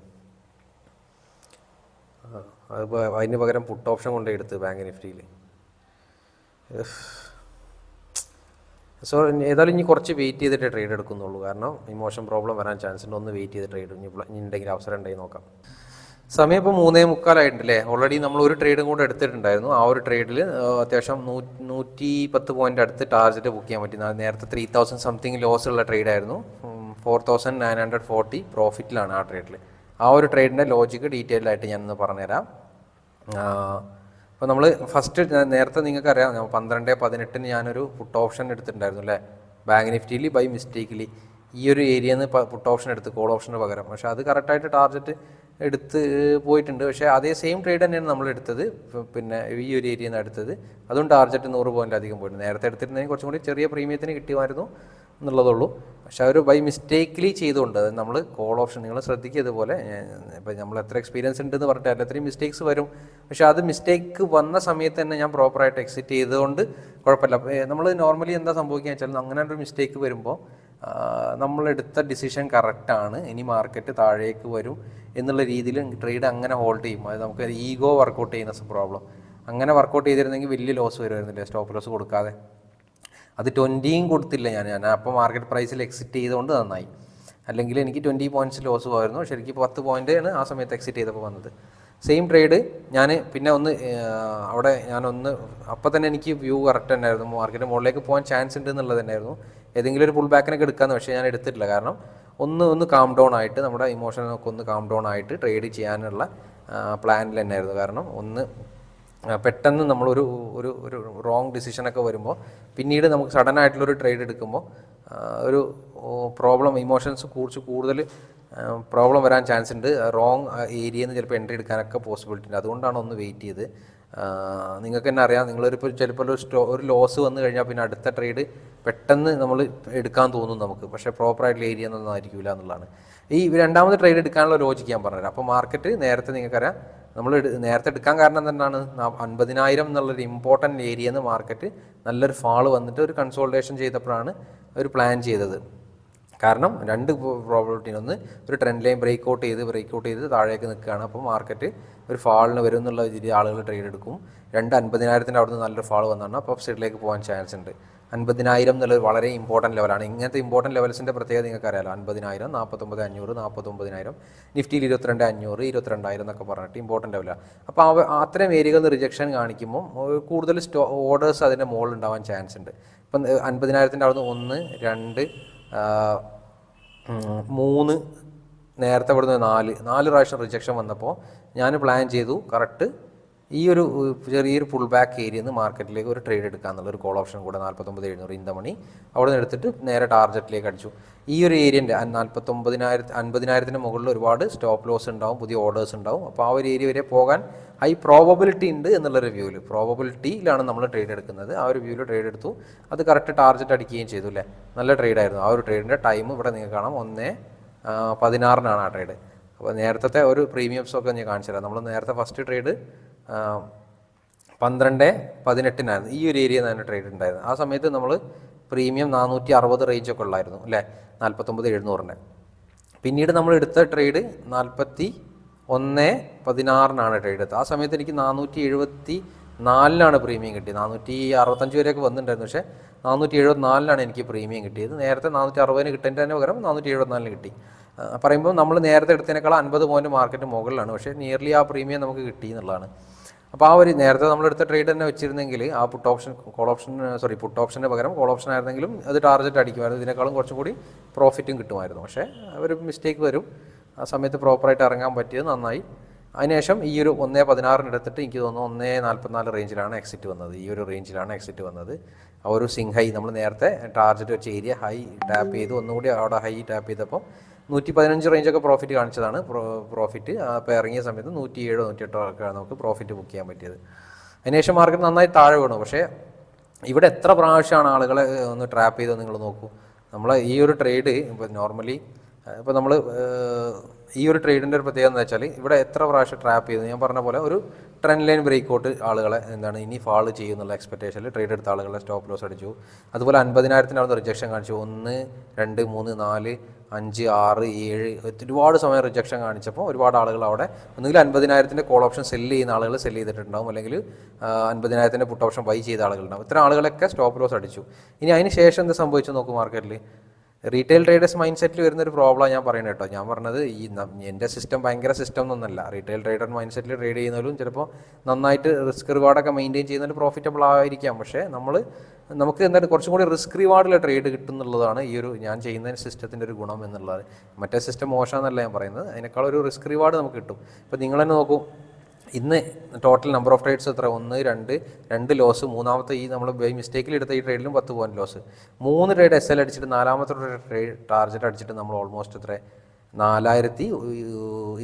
അതിപ്പോൾ അതിന് പകരം പുട്ട് ഓപ്ഷൻ കൊണ്ടേ എടുത്ത് ബാങ്ക് നിഫ്റ്റിയിൽ സോ ഏതായാലും ഇനി കുറച്ച് വെയിറ്റ് ചെയ്തിട്ട് ട്രേഡ് എടുക്കുന്നുള്ളൂ. കാരണം ഇമോഷൻ പ്രോബ്ലം വരാൻ ചാൻസ് ഉണ്ട്. ഒന്ന് വെയിറ്റ് ചെയ്ത് ട്രേഡ് ഇനി ഉണ്ടെങ്കിൽ അവസരം ഉണ്ടെങ്കിൽ നോക്കാം. സമയം ഇപ്പോൾ മൂന്നേ മുക്കാലായിട്ടുണ്ടല്ലേ ഓൾറെഡി നമ്മൾ ഒരു ട്രേഡും കൂടെ എടുത്തിട്ടുണ്ടായിരുന്നു. ആ ഒരു ട്രേഡിൽ അത്യാവശ്യം നൂറ്റി പത്ത് പോയിന്റ് അടുത്ത് ടാർജറ്റ് ബുക്ക് ചെയ്യാൻ പറ്റി. നേരത്തെ ത്രീ തൗസൻഡ് സംതിങ് ലോസ് ഉള്ള ട്രേഡായിരുന്നു four thousand nine hundred forty പ്രോഫിറ്റിലാണ് ആ ട്രേഡിൽ ആ ഒരു ട്രേഡിന്റെ ലോജിക്ക് ഡീറ്റെയിൽ ആയിട്ട് ഞാനൊന്ന് പറഞ്ഞുതരാം. അപ്പോൾ നമ്മൾ ഫസ്റ്റ് നേരത്തെ നിങ്ങൾക്ക് അറിയാം പന്ത്രണ്ട് പതിനെട്ടിന് ഞാനൊരു പുട്ട് ഓപ്ഷൻ എടുത്തിട്ടുണ്ടായിരുന്നു അല്ലേ? ബാങ്ക് നിഫ്റ്റിയിൽ ബൈ മിസ്റ്റേക്കിലി ഈ ഒരു ഏരിയയിൽ നിന്ന് പുട്ട് ഓപ്ഷൻ എടുത്ത് കോൾ ഓപ്ഷന് പകരം. പക്ഷേ അത് കറക്റ്റായിട്ട് ടാർഗറ്റ് എടുത്ത് പോയിട്ടുണ്ട്. പക്ഷേ അതേ സെയിം ട്രേഡ് തന്നെയാണ് നമ്മൾ എടുത്തത്. പിന്നെ ഈ ഒരു ഏരിയയിൽ നിന്ന് എടുത്തത് അതും ടാർഗറ്റ് നൂറ് പോയിന്റ് അധികം പോയിട്ടുണ്ട്. നേരത്തെ എടുത്തിരുന്നതിന് കുറച്ചും കൂടി ചെറിയ പ്രീമിയത്തിന് കിട്ടിയുമായിരുന്നു എന്നുള്ളതുള്ളൂ. പക്ഷെ അവർ ബൈ മിസ്റ്റേക്കിലി ചെയ്തുകൊണ്ട് അത് നമ്മൾ കോൾ ഓപ്ഷൻ നിങ്ങൾ ശ്രദ്ധിക്കുക ഇതുപോലെ ഇപ്പം നമ്മൾ എത്ര എക്സ്പീരിയൻസ് ഉണ്ടെന്ന് പറഞ്ഞിട്ട് അത്രയും മിസ്റ്റേക്സ് വരും. പക്ഷെ അത് മിസ്റ്റേക്ക് വന്ന സമയത്ത് തന്നെ ഞാൻ പ്രോപ്പറായിട്ട് എക്സിറ്റ് ചെയ്തുകൊണ്ട് കുഴപ്പമില്ല. നമ്മൾ നോർമലി എന്താ സംഭവിക്കുക വെച്ചാൽ അങ്ങനെ ഒരു മിസ്റ്റേക്ക് വരുമ്പോൾ നമ്മളെടുത്ത ഡിസിഷൻ കറക്റ്റാണ് ഇനി മാർക്കറ്റ് താഴേക്ക് വരും എന്നുള്ള രീതിയിൽ ട്രേഡ് അങ്ങനെ ഹോൾഡ് ചെയ്യും. അത് നമുക്ക് ഈഗോ വർക്കൗട്ട് ചെയ്യുന്ന പ്രോബ്ലം അങ്ങനെ വർക്കൗട്ട് ചെയ്തിരുന്നെങ്കിൽ വലിയ ലോസ് വരുമായിരുന്നില്ലേ? സ്റ്റോപ്പ് ലോസ് കൊടുക്കാതെ. അത് ട്വന്റിയും കൊടുത്തില്ല ഞാൻ. ഞാൻ അപ്പോൾ മാർക്കറ്റ് പ്രൈസിൽ എക്സിറ്റ് ചെയ്തുകൊണ്ട് നന്നായി. അല്ലെങ്കിൽ എനിക്ക് ട്വന്റി പോയിന്റ്സ് ലോസ് പോയിരുന്നു. ശരിക്കും പത്ത് പോയിന്റാണ് ആ സമയത്ത് എക്സിറ്റ് ചെയ്തപ്പോൾ വന്നത്. സെയിം ട്രേഡ് ഞാൻ പിന്നെ ഒന്ന് അവിടെ ഞാനൊന്ന് അപ്പോൾ തന്നെ എനിക്ക് വ്യൂ കറക്റ്റ് തന്നെയായിരുന്നു. മാർക്കറ്റ് മുകളിലേക്ക് പോകാൻ ചാൻസ് ഉണ്ട് എന്നുള്ളത് തന്നെയായിരുന്നു. ഏതെങ്കിലും ഒരു പുൾ ബാക്കിനൊക്കെ എടുക്കാമെന്ന് പക്ഷേ ഞാൻ എടുത്തിട്ടില്ല. കാരണം ഒന്ന് ഒന്ന് കാം ഡൗൺ ആയിട്ട് നമ്മുടെ ഇമോഷനൊക്കെ ഒന്ന് കാം ഡൗൺ ആയിട്ട് ട്രേഡ് ചെയ്യാനുള്ള പ്ലാനിൽ തന്നെയായിരുന്നു. കാരണം ഒന്ന് പെട്ടെന്ന് നമ്മളൊരു ഒരു ഒരു റോങ് ഡിസിഷനൊക്കെ വരുമ്പോൾ പിന്നീട് നമുക്ക് സഡൻ ആയിട്ടുള്ളൊരു ട്രേഡ് എടുക്കുമ്പോൾ ഒരു പ്രോബ്ലം ഇമോഷൻസ് കുറച്ച് കൂടുതൽ പ്രോബ്ലം വരാൻ ചാൻസ് ഉണ്ട്. റോങ് ഏരിയയിൽ നിന്ന് ചിലപ്പോൾ എൻട്രി എടുക്കാനൊക്കെ പോസിബിലിറ്റി ഉണ്ട്. അതുകൊണ്ടാണ് ഒന്ന് വെയിറ്റ് ചെയ്ത്. നിങ്ങൾക്ക് തന്നെ അറിയാം നിങ്ങളൊരിപ്പോൾ ചിലപ്പോൾ ഒരു സ്റ്റോ ഒരു ലോസ് വന്നു കഴിഞ്ഞാൽ പിന്നെ അടുത്ത ട്രേഡ് പെട്ടെന്ന് നമ്മൾ എടുക്കാൻ തോന്നും നമുക്ക്. പക്ഷേ പ്രോപ്പറായിട്ടുള്ള ഏരിയ എന്നൊന്നും ആയിരിക്കില്ല എന്നുള്ളതാണ്. ഈ രണ്ടാമത് ട്രേഡ് എടുക്കാനുള്ള ലോജിക്ക് ഞാൻ പറഞ്ഞുതരാം. അപ്പോൾ മാർക്കറ്റ് നേരത്തെ നിങ്ങൾക്കറിയാം നമ്മൾ നേരത്തെ എടുക്കാൻ കാരണം നാ- അൻപതിനായിരം എന്നുള്ളൊരു ഇമ്പോർട്ടന്റ് ഏരിയ എന്ന് മാർക്കറ്റ് നല്ലൊരു ഫാൾ വന്നിട്ട് ഒരു കൺസോൾട്ടേഷൻ ചെയ്തപ്പോഴാണ് ഒരു പ്ലാൻ ചെയ്തത്. കാരണം രണ്ട് പ്രോബ്ലിറ്റിന് ഒന്ന് ഒരു ട്രെൻഡ് ലൈൻ ബ്രേക്ക് ഔട്ട് ചെയ്ത് ബ്രേക്ക് ഔട്ട് ചെയ്ത് താഴേക്ക് നിൽക്കുകയാണ്. അപ്പോൾ മാർക്കറ്റ് ഒരു ഫാളിന് വരും എന്നുള്ള രീതിയിൽ ആളുകൾ ട്രേഡ് എടുക്കും. രണ്ട് അൻപതിനായിരത്തിന്റെ അവിടുന്ന് നല്ലൊരു ഫാൾ വന്നാണ് അപ്പോൾ സൈഡിലേക്ക് പോകാൻ ചാൻസ് ഉണ്ട്. അൻപതിനായിരം എന്നുള്ളത് വളരെ ഇമ്പോർട്ടന്റ് ലെവലാണ് ഇങ്ങനത്തെ ഇമ്പോർട്ടന്റ് ലെവൽസിന്റെ പ്രത്യേകത നിങ്ങൾക്ക് അറിയാലോ അൻപതിനായിരം നാൽപ്പത്തൊമ്പത് അഞ്ഞൂറ് നാൽപ്പത്തൊമ്പതിനായിരം നിഫ്റ്റിയിൽ ഇരുപത്തിരണ്ട് അഞ്ഞൂറ് ഇരുപത്തിരണ്ടായിരം എന്നൊക്കെ പറഞ്ഞിട്ട് ഇമ്പോർട്ടന്റ് ലെവലാണ് അപ്പോൾ അവ അത്തരം ഏരിയകളിൽ റിജക്ഷൻ കാണിക്കുമ്പോൾ കൂടുതൽ സ്റ്റോ ഓർഡേഴ്സ് അതിന്റെ മുകളിൽ ഉണ്ടാവാൻ ചാൻസ് ഉണ്ട്. ഇപ്പം അൻപതിനായിരത്തിന്റെ അവിടെ നിന്ന് ഒന്ന് രണ്ട് മൂന്ന് നേരത്തെ ഇവിടുന്ന് നാല് നാല് പ്രാവശ്യം റിജക്ഷൻ വന്നപ്പോൾ ഞാൻ പ്ലാൻ ചെയ്തു. കറക്റ്റ് ഈ ഒരു ചെറിയൊരു പുൾ ബാക്ക് ഏരിയയിൽ നിന്ന് മാർക്കറ്റിലേക്ക് ഒരു ട്രേഡ് എടുക്കാന്നുള്ള ഒരു കോൾ ഓപ്ഷൻ കൂടെ നാൽപ്പത്തൊമ്പത് എഴുന്നൂറ് ഇന്ത മണി അവിടെ നിന്ന് എടുത്തിട്ട് നേരെ ടാർജറ്റിലേക്ക് അടിച്ചു. ഈ ഒരു ഏരിയന്റെ നാൽപ്പത്തൊമ്പതിനായിരത്തി അൻപതിനായിരത്തിന് മുകളിൽ ഒരുപാട് സ്റ്റോപ്പ് ലോസ് ഉണ്ടാവും പുതിയ ഓർഡേഴ്സ് ഉണ്ടാവും. അപ്പോൾ ആ ഒരു ഏരിയ വരെ പോകാൻ ഹൈ പ്രോബബിലിറ്റി ഉണ്ട് എന്നുള്ള ഒരു റിവ്യൂവിൽ പ്രോബബിലിറ്റിയിലാണ് നമ്മൾ ട്രേഡ് എടുക്കുന്നത്. ആ ഒരു വ്യൂവിൽ ട്രേഡ് എടുത്തു. അത് കറക്റ്റ് ടാർജറ്റ് അടിക്കുകയും ചെയ്തു അല്ലേ നല്ല ട്രേഡ് ആയിരുന്നു. ആ ഒരു ട്രേഡിന്റെ ടൈം ഇവിടെ നിങ്ങൾക്ക് കാണാം. ഒന്ന് പതിനാറിനാണ് ആ ട്രേഡ് അപ്പോൾ നേരത്തെ ഒരു പ്രീമിയംസൊക്കെ ഞാൻ കാണിച്ചു തരാം. നമ്മൾ നേരത്തെ ഫസ്റ്റ് ട്രേഡ് പന്ത്രണ്ട് പതിനെട്ടിനായിരുന്നു. ഈ ഒരു ഏരിയ തന്നെ ട്രേഡ് ഉണ്ടായിരുന്നു ആ സമയത്ത് നമ്മൾ പ്രീമിയം നാനൂറ്റി അറുപത് റേഞ്ചൊക്കെ ഉള്ളായിരുന്നു അല്ലേ? നാൽപ്പത്തൊമ്പത് എഴുന്നൂറിന്റെ പിന്നീട് നമ്മൾ എടുത്ത ട്രേഡ് നാൽപ്പത്തി ഒന്ന് പതിനാറിനാണ് ട്രേഡ് എടുത്തത്. ആ സമയത്ത് എനിക്ക് നാനൂറ്റി എഴുപത്തി നാലിനാണ് പ്രീമിയം കിട്ടിയത്. നാനൂറ്റി അറുപത്തഞ്ച് വരെയൊക്കെ വന്നിട്ടുണ്ടായിരുന്നു. പക്ഷേ നാനൂറ്റി എഴുപത്തിനാലിനാണ് എനിക്ക് പ്രീമിയം കിട്ടിയത്. നേരത്തെ നാനൂറ്റി അറുപതിന് കിട്ടേണ്ടതിന് പകരം നാനൂറ്റി എഴുപത്തിനാലിന് കിട്ടി പറയുമ്പോൾ നമ്മൾ നേരത്തെ എടുത്തതിനേക്കാൾ അൻപത് പോയിന്റ് മാർക്കറ്റ് മുകളിലാണ്. പക്ഷേ നിയർലി ആ പ്രീമിയം നമുക്ക് കിട്ടി എന്നുള്ളതാണ്. അപ്പോൾ ആ ഒരു നേരത്തെ നമ്മൾ എടുത്ത ട്രേഡ് തന്നെ വെച്ചിരുന്നെങ്കിൽ ആ put option call option sorry put ഓപ്ഷന് പകരം കോൾ ഓപ്ഷൻ ആയിരുന്നെങ്കിലും അത് ടാർഗറ്റ് അടിക്കുമായിരുന്നു. ഇതിനേക്കാളും കുറച്ചും കൂടി പ്രോഫിറ്റും കിട്ടുമായിരുന്നു. പക്ഷേ ഒരു മിസ്റ്റേക്ക് വരും. ആ സമയത്ത് പ്രോപ്പറായിട്ട് ഇറങ്ങാൻ പറ്റിയത് നന്നായി. അതിനുശേഷം ഈ ഒരു ഒന്നേ പതിനാറിന് എടുത്തിട്ട് എനിക്ക് തോന്നുന്നു ഒന്നേ നാൽപ്പത്തിനാല് റേഞ്ചിലാണ് എക്സിറ്റ് വന്നത്. ഈ ഒരു റേഞ്ചിലാണ് എക്സിറ്റ് വന്നത്. ആ ഒരു സിംഗ് ഹൈ നമ്മൾ നേരത്തെ ടാർഗറ്റ് വെച്ച ഏരിയ ഹൈ ടാപ്പ് ചെയ്തു. ഒന്നുകൂടി അവിടെ ഹൈ ടാപ്പ് ചെയ്തപ്പോൾ നൂറ്റി പതിനഞ്ച് റേഞ്ചൊക്കെ പ്രോഫിറ്റ് കാണിച്ചതാണ്. പ്രോഫിറ്റ് അപ്പോൾ ഇറങ്ങിയ സമയത്ത് നൂറ്റി ഏഴോ നൂറ്റി എട്ടോ ഒക്കെ നമുക്ക് പ്രോഫിറ്റ് ബുക്ക് ചെയ്യാൻ പറ്റിയത്. അതിനുശേഷം മാർക്കറ്റ് നന്നായി താഴെ വീണു. പക്ഷേ ഇവിടെ എത്ര പ്രാവശ്യമാണ് ആളുകളെ ഒന്ന് ട്രാപ്പ് ചെയ്തത് നിങ്ങൾ നോക്കൂ. നമ്മൾ ഈ ഒരു ട്രേഡ് ഇപ്പോൾ നോർമലി ഇപ്പോൾ നമ്മൾ ഈ ഒരു ട്രേഡിന്റെ ഒരു പ്രത്യേകത എന്ന് വെച്ചാൽ ഇവിടെ എത്ര പ്രാവശ്യം ട്രാപ്പ് ചെയ്തു ഞാൻ പറഞ്ഞ പോലെ ഒരു ട്രെൻഡ് ലൈൻ ബ്രേക്ക് ഔട്ട് ആളുകളെ എന്താണ് ഇനി ഫാൾ ചെയ്യുന്നുള്ള എക്സ്പെക്റ്റേഷനിൽ ട്രേഡ് എടുത്ത ആളുകളെ സ്റ്റോപ്പ് ലോസ് അടിച്ചു. അതുപോലെ അൻപതിനായിരത്തിനാണ് റിജക്ഷൻ കാണിച്ചു. ഒന്ന് രണ്ട് മൂന്ന് നാല് അഞ്ച് ആറ് ഏഴ് ഒരുപാട് സമയം റിജക്ഷൻ കാണിച്ചപ്പോൾ ഒരുപാട് ആളുകൾ അവിടെ ഒന്നുകിൽ അൻപതിനായിരത്തിന്റെ കോൾ ഓപ്ഷൻ സെല്ല് ചെയ്യുന്ന ആളുകൾ സെല്ല് ചെയ്തിട്ടുണ്ടാവും. അല്ലെങ്കിൽ അൻപതിനായിരത്തിന്റെ പുട്ട് ഓപ്ഷൻ ബൈ ചെയ്ത ആളുകളുണ്ടാവും ഇത്തരം ആളുകളൊക്കെ സ്റ്റോപ്പ് ലോസ് അടിച്ചു. ഇനി അതിന് ശേഷം എന്ത് സംഭവിച്ചു നോക്കും മാർക്കറ്റിൽ റീറ്റെയിൽ ട്രേഡേഴ്സ് മൈൻഡ് സെറ്റിൽ വരുന്ന ഒരു പ്രോബ്ലം ഞാൻ പറയുന്നത് കേട്ടോ. ഞാൻ പറഞ്ഞത് ഈ എന്റെ സിസ്റ്റം ഭയങ്കര സിസ്റ്റം എന്നൊന്നല്ല. റീറ്റെയിൽ ട്രേഡർ മൈൻഡ് സെറ്റിൽ ട്രേഡ് ചെയ്യുന്നവരും ചിലപ്പോൾ നന്നായിട്ട് റിസ്ക് റിവാർഡൊക്കെ മെയിന്റെയിൻ ചെയ്യുന്നതിൽ പ്രോഫിറ്റബിൾ ആയിരിക്കാം. പക്ഷേ നമ്മൾ നമുക്ക് എന്താണ് കുറച്ചും കൂടി റിസ്ക് റിവാർഡിലെ ട്രേഡ് കിട്ടുന്നുള്ളതാണ് ഈ ഒരു ഞാൻ ചെയ്യുന്ന സിസ്റ്റത്തിന്റെ ഒരു ഗുണം എന്നുള്ളത്. മറ്റേ സിസ്റ്റം മോശമെന്നല്ല ഞാൻ പറയുന്നത്. അതിനേക്കാൾ ഒരു റിസ്ക് റിവാർഡ് നമുക്ക് കിട്ടും. ഇപ്പോൾ നിങ്ങൾ തന്നെ നോക്കൂ. ഇന്ന് ടോട്ടൽ നമ്പർ ഓഫ് ട്രേഡ്സ് എത്ര? ഒന്ന് രണ്ട്. രണ്ട് ലോസ് മൂന്നാമത്തെ ഈ നമ്മൾ ബൈ മിസ്റ്റേക്കിൽ എടുത്ത ഈ ട്രേഡിലും പത്ത് പോയിന്റ് ലോസ് മൂന്ന് ട്രേഡ് എസ് എൽ അടിച്ചിട്ട് നാലാമത്തെ ട്രേഡ് ടാർജറ്റ് അടിച്ചിട്ട് നമ്മൾ ഓൾമോസ്റ്റ് എത്ര? നാലായിരത്തി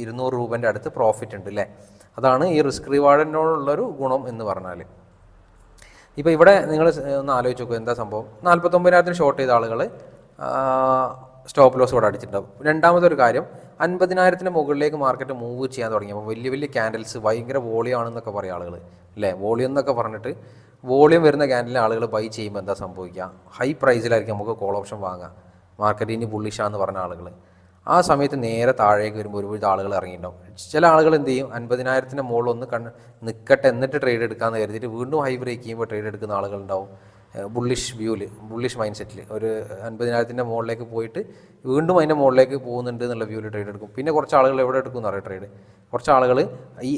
ഇരുന്നൂറ് രൂപേന്റെ അടുത്ത് പ്രോഫിറ്റ് ഉണ്ട് അല്ലേ അതാണ് ഈ റിസ്ക് റിവാർഡിനോടുള്ളൊരു ഗുണം എന്ന് പറഞ്ഞാൽ ഇപ്പോൾ ഇവിടെ നിങ്ങൾ ഒന്ന് ആലോചിച്ച് നോക്കൂ എന്താ സംഭവം? നാൽപ്പത്തൊമ്പതിനായിരത്തിന് ഷോർട്ട് ചെയ്ത ആളുകൾ സ്റ്റോപ്പ് ലോസ് ഇവിടെ അടിച്ചിട്ടുണ്ടാവും. രണ്ടാമത്തെ ഒരു കാര്യം അൻപതിനായിരത്തിന് മുകളിലേക്ക് മാർക്കറ്റ് മൂവ് ചെയ്യാൻ തുടങ്ങി. അപ്പോൾ വലിയ വലിയ ക്യാൻഡിൽസ് ഭയങ്കര വോളിയം ആണെന്നൊക്കെ പറയും ആളുകൾ അല്ലേ? വോളിയം എന്നൊക്കെ പറഞ്ഞിട്ട് വോളിയം വരുന്ന ക്യാൻഡിൽ ആളുകൾ ബൈ ചെയ്യുമ്പോൾ എന്താ സംഭവിക്കുക? ഹൈ പ്രൈസിലായിരിക്കും നമുക്ക് കോൾ ഓപ്ഷൻ വാങ്ങാം മാർക്കറ്റ് ഇനി ബുള്ളിഷാന്ന് പറഞ്ഞ ആളുകൾ ആ സമയത്ത് നേരെ താഴേക്ക് വരുമ്പോൾ ഒരുപാട് ആളുകൾ ഇറങ്ങിയിട്ടുണ്ടാവും. ചില ആളുകൾ എന്ത് ചെയ്യും? അൻപതിനായിരത്തിന്റെ മുകളിൽ ഒന്ന് കണ്ണ് നിൽക്കട്ടെ എന്നിട്ട് ട്രേഡ് എടുക്കാമെന്ന് കരുതിയിട്ട് വീണ്ടും ഹൈ ബ്രേക്ക് ചെയ്യുമ്പോൾ ട്രേഡ് എടുക്കുന്ന ആളുകളുണ്ടാവും. ബുള്ളിഷ് വ്യൂവിൽ ബുള്ളിഷ് മൈൻഡ് സെറ്റിൽ ഒരു അൻപതിനായിരത്തിന്റെ മുകളിലേക്ക് പോയിട്ട് വീണ്ടും അതിന്റെ മുകളിലേക്ക് പോകുന്നുണ്ട് എന്നുള്ള വ്യൂവിൽ ട്രേഡ് എടുക്കും. പിന്നെ കുറച്ച് ആളുകൾ എവിടെ എടുക്കും എന്ന് പറയും ട്രേഡ് കുറച്ച് ആളുകൾ ഈ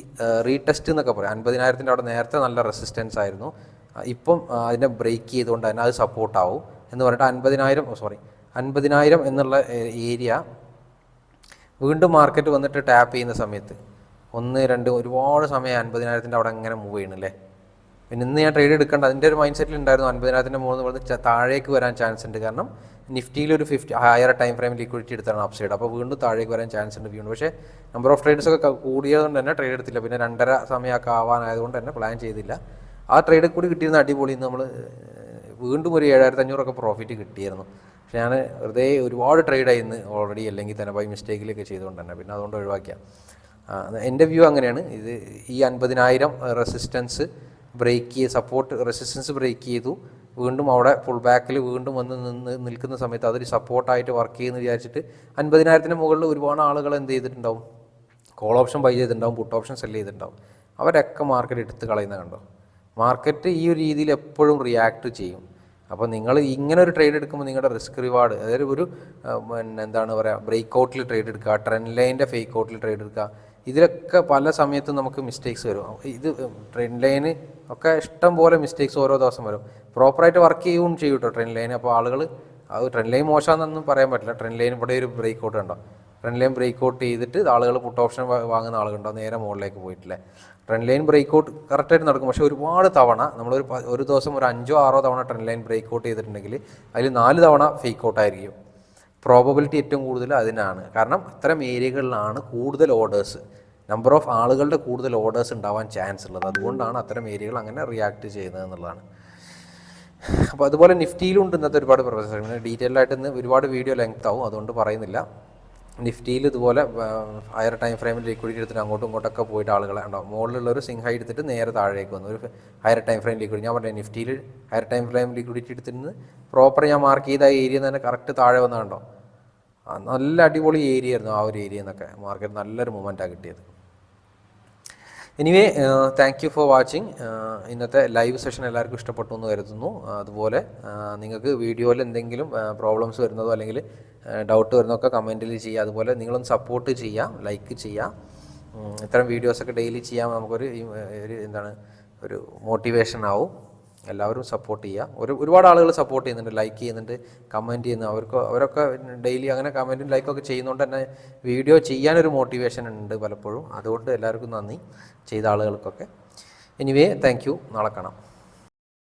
റീടെസ്റ്റ് എന്നൊക്കെ പറയും. അൻപതിനായിരത്തിന്റെ അവിടെ നേരത്തെ നല്ല റെസിസ്റ്റൻസ് ആയിരുന്നു. ഇപ്പം അതിനെ ബ്രേക്ക് ചെയ്തുകൊണ്ട് തന്നെ അത് സപ്പോർട്ടാവും എന്ന് പറഞ്ഞിട്ട് അൻപതിനായിരം സോറി അൻപതിനായിരം എന്നുള്ള ഏരിയ വീണ്ടും മാർക്കറ്റ് വന്നിട്ട് ടാപ്പ് ചെയ്യുന്ന സമയത്ത് ഒന്ന് രണ്ട് ഒരുപാട് സമയം അൻപതിനായിരത്തിന്റെ അവിടെ അങ്ങനെ മൂവ് ചെയ്യണല്ലേ പിന്നെ ഇന്ന് ഞാൻ ട്രേഡ് എടുക്കേണ്ട. അതിന്റെ ഒരു മൈൻഡ് സെറ്റിൽ ഉണ്ടായിരുന്നു അൻപതിനായിരത്തിന്റെ മൂന്ന് പറഞ്ഞ് താഴേക്ക് വരാൻ ചാൻസ് ഉണ്ട് കാരണം നിഫ്റ്റിയിൽ ഒരു fifty higher time frame liquidity എടുത്താണ് അപ്സൈഡ് അപ്പോൾ വീണ്ടും താഴേക്ക് വരാൻ ചാൻസ് ഉണ്ട് വീണ്ടും. പക്ഷേ നമ്പർ ഓഫ് ട്രേഡ്സ് ഒക്കെ കൂടിയതുകൊണ്ട് തന്നെ ട്രേഡ് എടുത്തില്ല. പിന്നെ രണ്ടര സമയമൊക്കെ ആവാനായതുകൊണ്ട് തന്നെ പ്ലാൻ ചെയ്തില്ല. ആ ട്രേഡ് കൂടി കിട്ടിയിരുന്ന അടിപൊളി നമ്മൾ വീണ്ടും ഒരു ഏഴായിരത്തി അഞ്ഞൂറൊക്കെ പ്രോഫിറ്റ് കിട്ടിയിരുന്നു. പക്ഷേ ഞാൻ വെറുതെ ഒരുപാട് ട്രേഡ് ആയിരുന്നു ഓൾറെഡി അല്ലെങ്കിൽ തന്നെ ബൈ മിസ്റ്റേക്കിലൊക്കെ ചെയ്തുകൊണ്ട് തന്നെ. പിന്നെ അതുകൊണ്ട് ഒഴിവാക്കിയ. എന്റെ വ്യൂ അങ്ങനെയാണ്. ഇത് ഈ അൻപതിനായിരം റെസിസ്റ്റൻസ് ബ്രേക്ക് ചെയ്ത് സപ്പോർട്ട് റെസിസ്റ്റൻസ് ബ്രേക്ക് ചെയ്തു. വീണ്ടും അവിടെ ഫുൾ ബാക്കിൽ വീണ്ടും വന്ന് നിന്ന് നിൽക്കുന്ന സമയത്ത് അതൊരു സപ്പോർട്ടായിട്ട് വർക്ക് ചെയ്യുമെന്ന് വിചാരിച്ചിട്ട് അൻപതിനായിരത്തിന് മുകളിൽ ഒരുപാട് ആളുകൾ എന്ത് ചെയ്തിട്ടുണ്ടാവും? കോൾ ഓപ്ഷൻ ബൈ ചെയ്തിട്ടുണ്ടാവും പുട്ട് ഓപ്ഷൻ സെൽ ചെയ്തിട്ടുണ്ടാവും. അവരൊക്കെ മാർക്കറ്റ് എടുത്ത് കളയുന്ന കണ്ടോ? മാർക്കറ്റ് ഈ ഒരു രീതിയിൽ എപ്പോഴും റിയാക്ട് ചെയ്യും. അപ്പോൾ നിങ്ങൾ ഇങ്ങനെ ഒരു ട്രേഡ് എടുക്കുമ്പോൾ നിങ്ങളുടെ റിസ്ക് റിവാർഡ് അതായത് ഒരു പിന്നെ എന്താണ് പറയുക ബ്രേക്ക് ഔട്ടിൽ ട്രേഡ് എടുക്കുക ട്രെൻഡ് ലൈന്റെ ഫേക്ക് ഔട്ടിൽ ട്രേഡ് എടുക്കുക ഇതിലൊക്കെ പല സമയത്തും നമുക്ക് മിസ്റ്റേക്സ് വരും. ഇത് ട്രെൻഡ് ലൈന് ഒക്കെ ഇഷ്ടം പോലെ മിസ്റ്റേക്സ് ഓരോ ദിവസം വരും. പ്രോപ്പറായിട്ട് വർക്ക് ചെയ്യുകയും ചെയ്യും കേട്ടോ ട്രെൻഡ് ലൈൻ അപ്പോൾ ആളുകൾ അത് ട്രെൻഡ് ലൈൻ മോശമാണെന്നൊന്നും പറയാൻ പറ്റില്ല. ട്രെൻഡ് ലൈൻ ഇവിടെ ഒരു ബ്രേക്ക് ഔട്ട് ഉണ്ടോ? ട്രെൻഡ് ലൈൻ ബ്രേക്ക് ഔട്ട് ചെയ്തിട്ട് ആളുകൾ പുട്ട് ഓപ്ഷൻ വാങ്ങുന്ന ആളുകളുണ്ടോ? നേരെ മുകളിലേക്ക് പോയിട്ടില്ല? ട്രെൻഡ് ലൈൻ ബ്രേക്ക് ഔട്ട് കറക്റ്റായിട്ട് നടക്കും. പക്ഷേ ഒരുപാട് തവണ നമ്മളൊരു ഒരു ദിവസം ഒരു അഞ്ചോ ആറോ തവണ ട്രെൻഡ് ലൈൻ ബ്രേക്ക് ഔട്ട് ചെയ്തിട്ടുണ്ടെങ്കിൽ അതിൽ നാല് തവണ ഫേക്ക് ഔട്ട് ആയിരിക്കും. പ്രോബബിലിറ്റി ഏറ്റവും കൂടുതൽ അതിനാണ്. കാരണം അത്തരം ഏരിയകളിലാണ് കൂടുതൽ ഓർഡേഴ്സ് നമ്പർ ഓഫ് ആളുകളുടെ കൂടുതൽ ഓർഡേഴ്സ് ഉണ്ടാവാൻ ചാൻസ് ഉള്ളത്. അതുകൊണ്ടാണ് അത്തരം ഏരിയകൾ അങ്ങനെ റിയാക്ട് ചെയ്യുന്നത് എന്നുള്ളതാണ്. അപ്പോൾ അതുപോലെ നിഫ്റ്റിയിലുണ്ട് ഇന്നത്തെ ഒരുപാട് പ്രൊഫസർ ഡീറ്റെയിൽ ആയിട്ട് ഇന്ന് ഒരുപാട് വീഡിയോ ലെങ്ത് ആവും. അതുകൊണ്ട് പറയുന്നില്ല. നിഫ്റ്റിയിൽ ഇതുപോലെ ഹയർ ടൈം ഫ്രെയിമിൽ ലിക്വിഡിറ്റി എടുത്തിട്ട് അങ്ങോട്ടും ഇങ്ങോട്ടൊക്കെ പോയിട്ട് ആളുകളെ ഉണ്ടാവും മുകളിലുള്ള ഒരു സിംഗ് എടുത്തിട്ട് നേരെ താഴേക്ക് വന്നു. ഒരു ഹയർ ടൈം ഫ്രെയിം ലിക്വിഡിറ്റി ഞാൻ പറഞ്ഞു നിഫ്റ്റിയിൽ ഹയർ ടൈം ഫ്രെയിം ലിക്വിഡിറ്റി എടുത്തിരുന്ന് പ്രോപ്പർ ഞാൻ മാർക്ക് ചെയ്ത ഏരിയ തന്നെ കറക്റ്റ് താഴെ വന്നതുണ്ടോ ആ, നല്ല അടിപൊളി ഏരിയ ആയിരുന്നു ആ ഒരു ഏരിയ എന്നൊക്കെ മാർക്കറ്റ് നല്ലൊരു മൂവ്മെന്റാണ് കിട്ടിയത്. Anyway thank you for watching ഇന്നത്തെ ലൈവ് സെഷൻ എല്ലാവർക്കും ഇഷ്ടപ്പെട്ടു എന്ന് കരുതുന്നു. അതുപോലെ നിങ്ങൾക്ക് വീഡിയോയിൽ എന്തെങ്കിലും പ്രോബ്ലംസ് വരുന്നതോ അല്ലെങ്കിൽ ഡൗട്ട് വരുന്നതൊക്കെ കമന്റിൽ ചെയ്യുക. അതുപോലെ നിങ്ങളൊന്ന് സപ്പോർട്ട് ചെയ്യുക ലൈക്ക് ചെയ്യുക. ഇത്തരം വീഡിയോസൊക്കെ ഡെയിലി ചെയ്യാൻ നമുക്കൊരു ഒരു എന്താണ് ഒരു മോട്ടിവേഷൻ ആവും. എല്ലാവരും സപ്പോർട്ട് ചെയ്യുക. ഒരു ഒരുപാട് ആളുകൾ സപ്പോർട്ട് ചെയ്യുന്നുണ്ട് ലൈക്ക് ചെയ്യുന്നുണ്ട് കമന്റ് ചെയ്യുന്നു. അവർക്ക് അവരൊക്കെ ഡെയിലി അങ്ങനെ കമന്റും ലൈക്കൊക്കെ ചെയ്യുന്നതുകൊണ്ട് തന്നെ വീഡിയോ ചെയ്യാനൊരു മോട്ടിവേഷൻ ഉണ്ട് പലപ്പോഴും. അതുകൊണ്ട് എല്ലാവർക്കും നന്ദി ചെയ്ത ആളുകൾക്കൊക്കെ. എനിവേ താങ്ക് യു നാളെ കാണാം.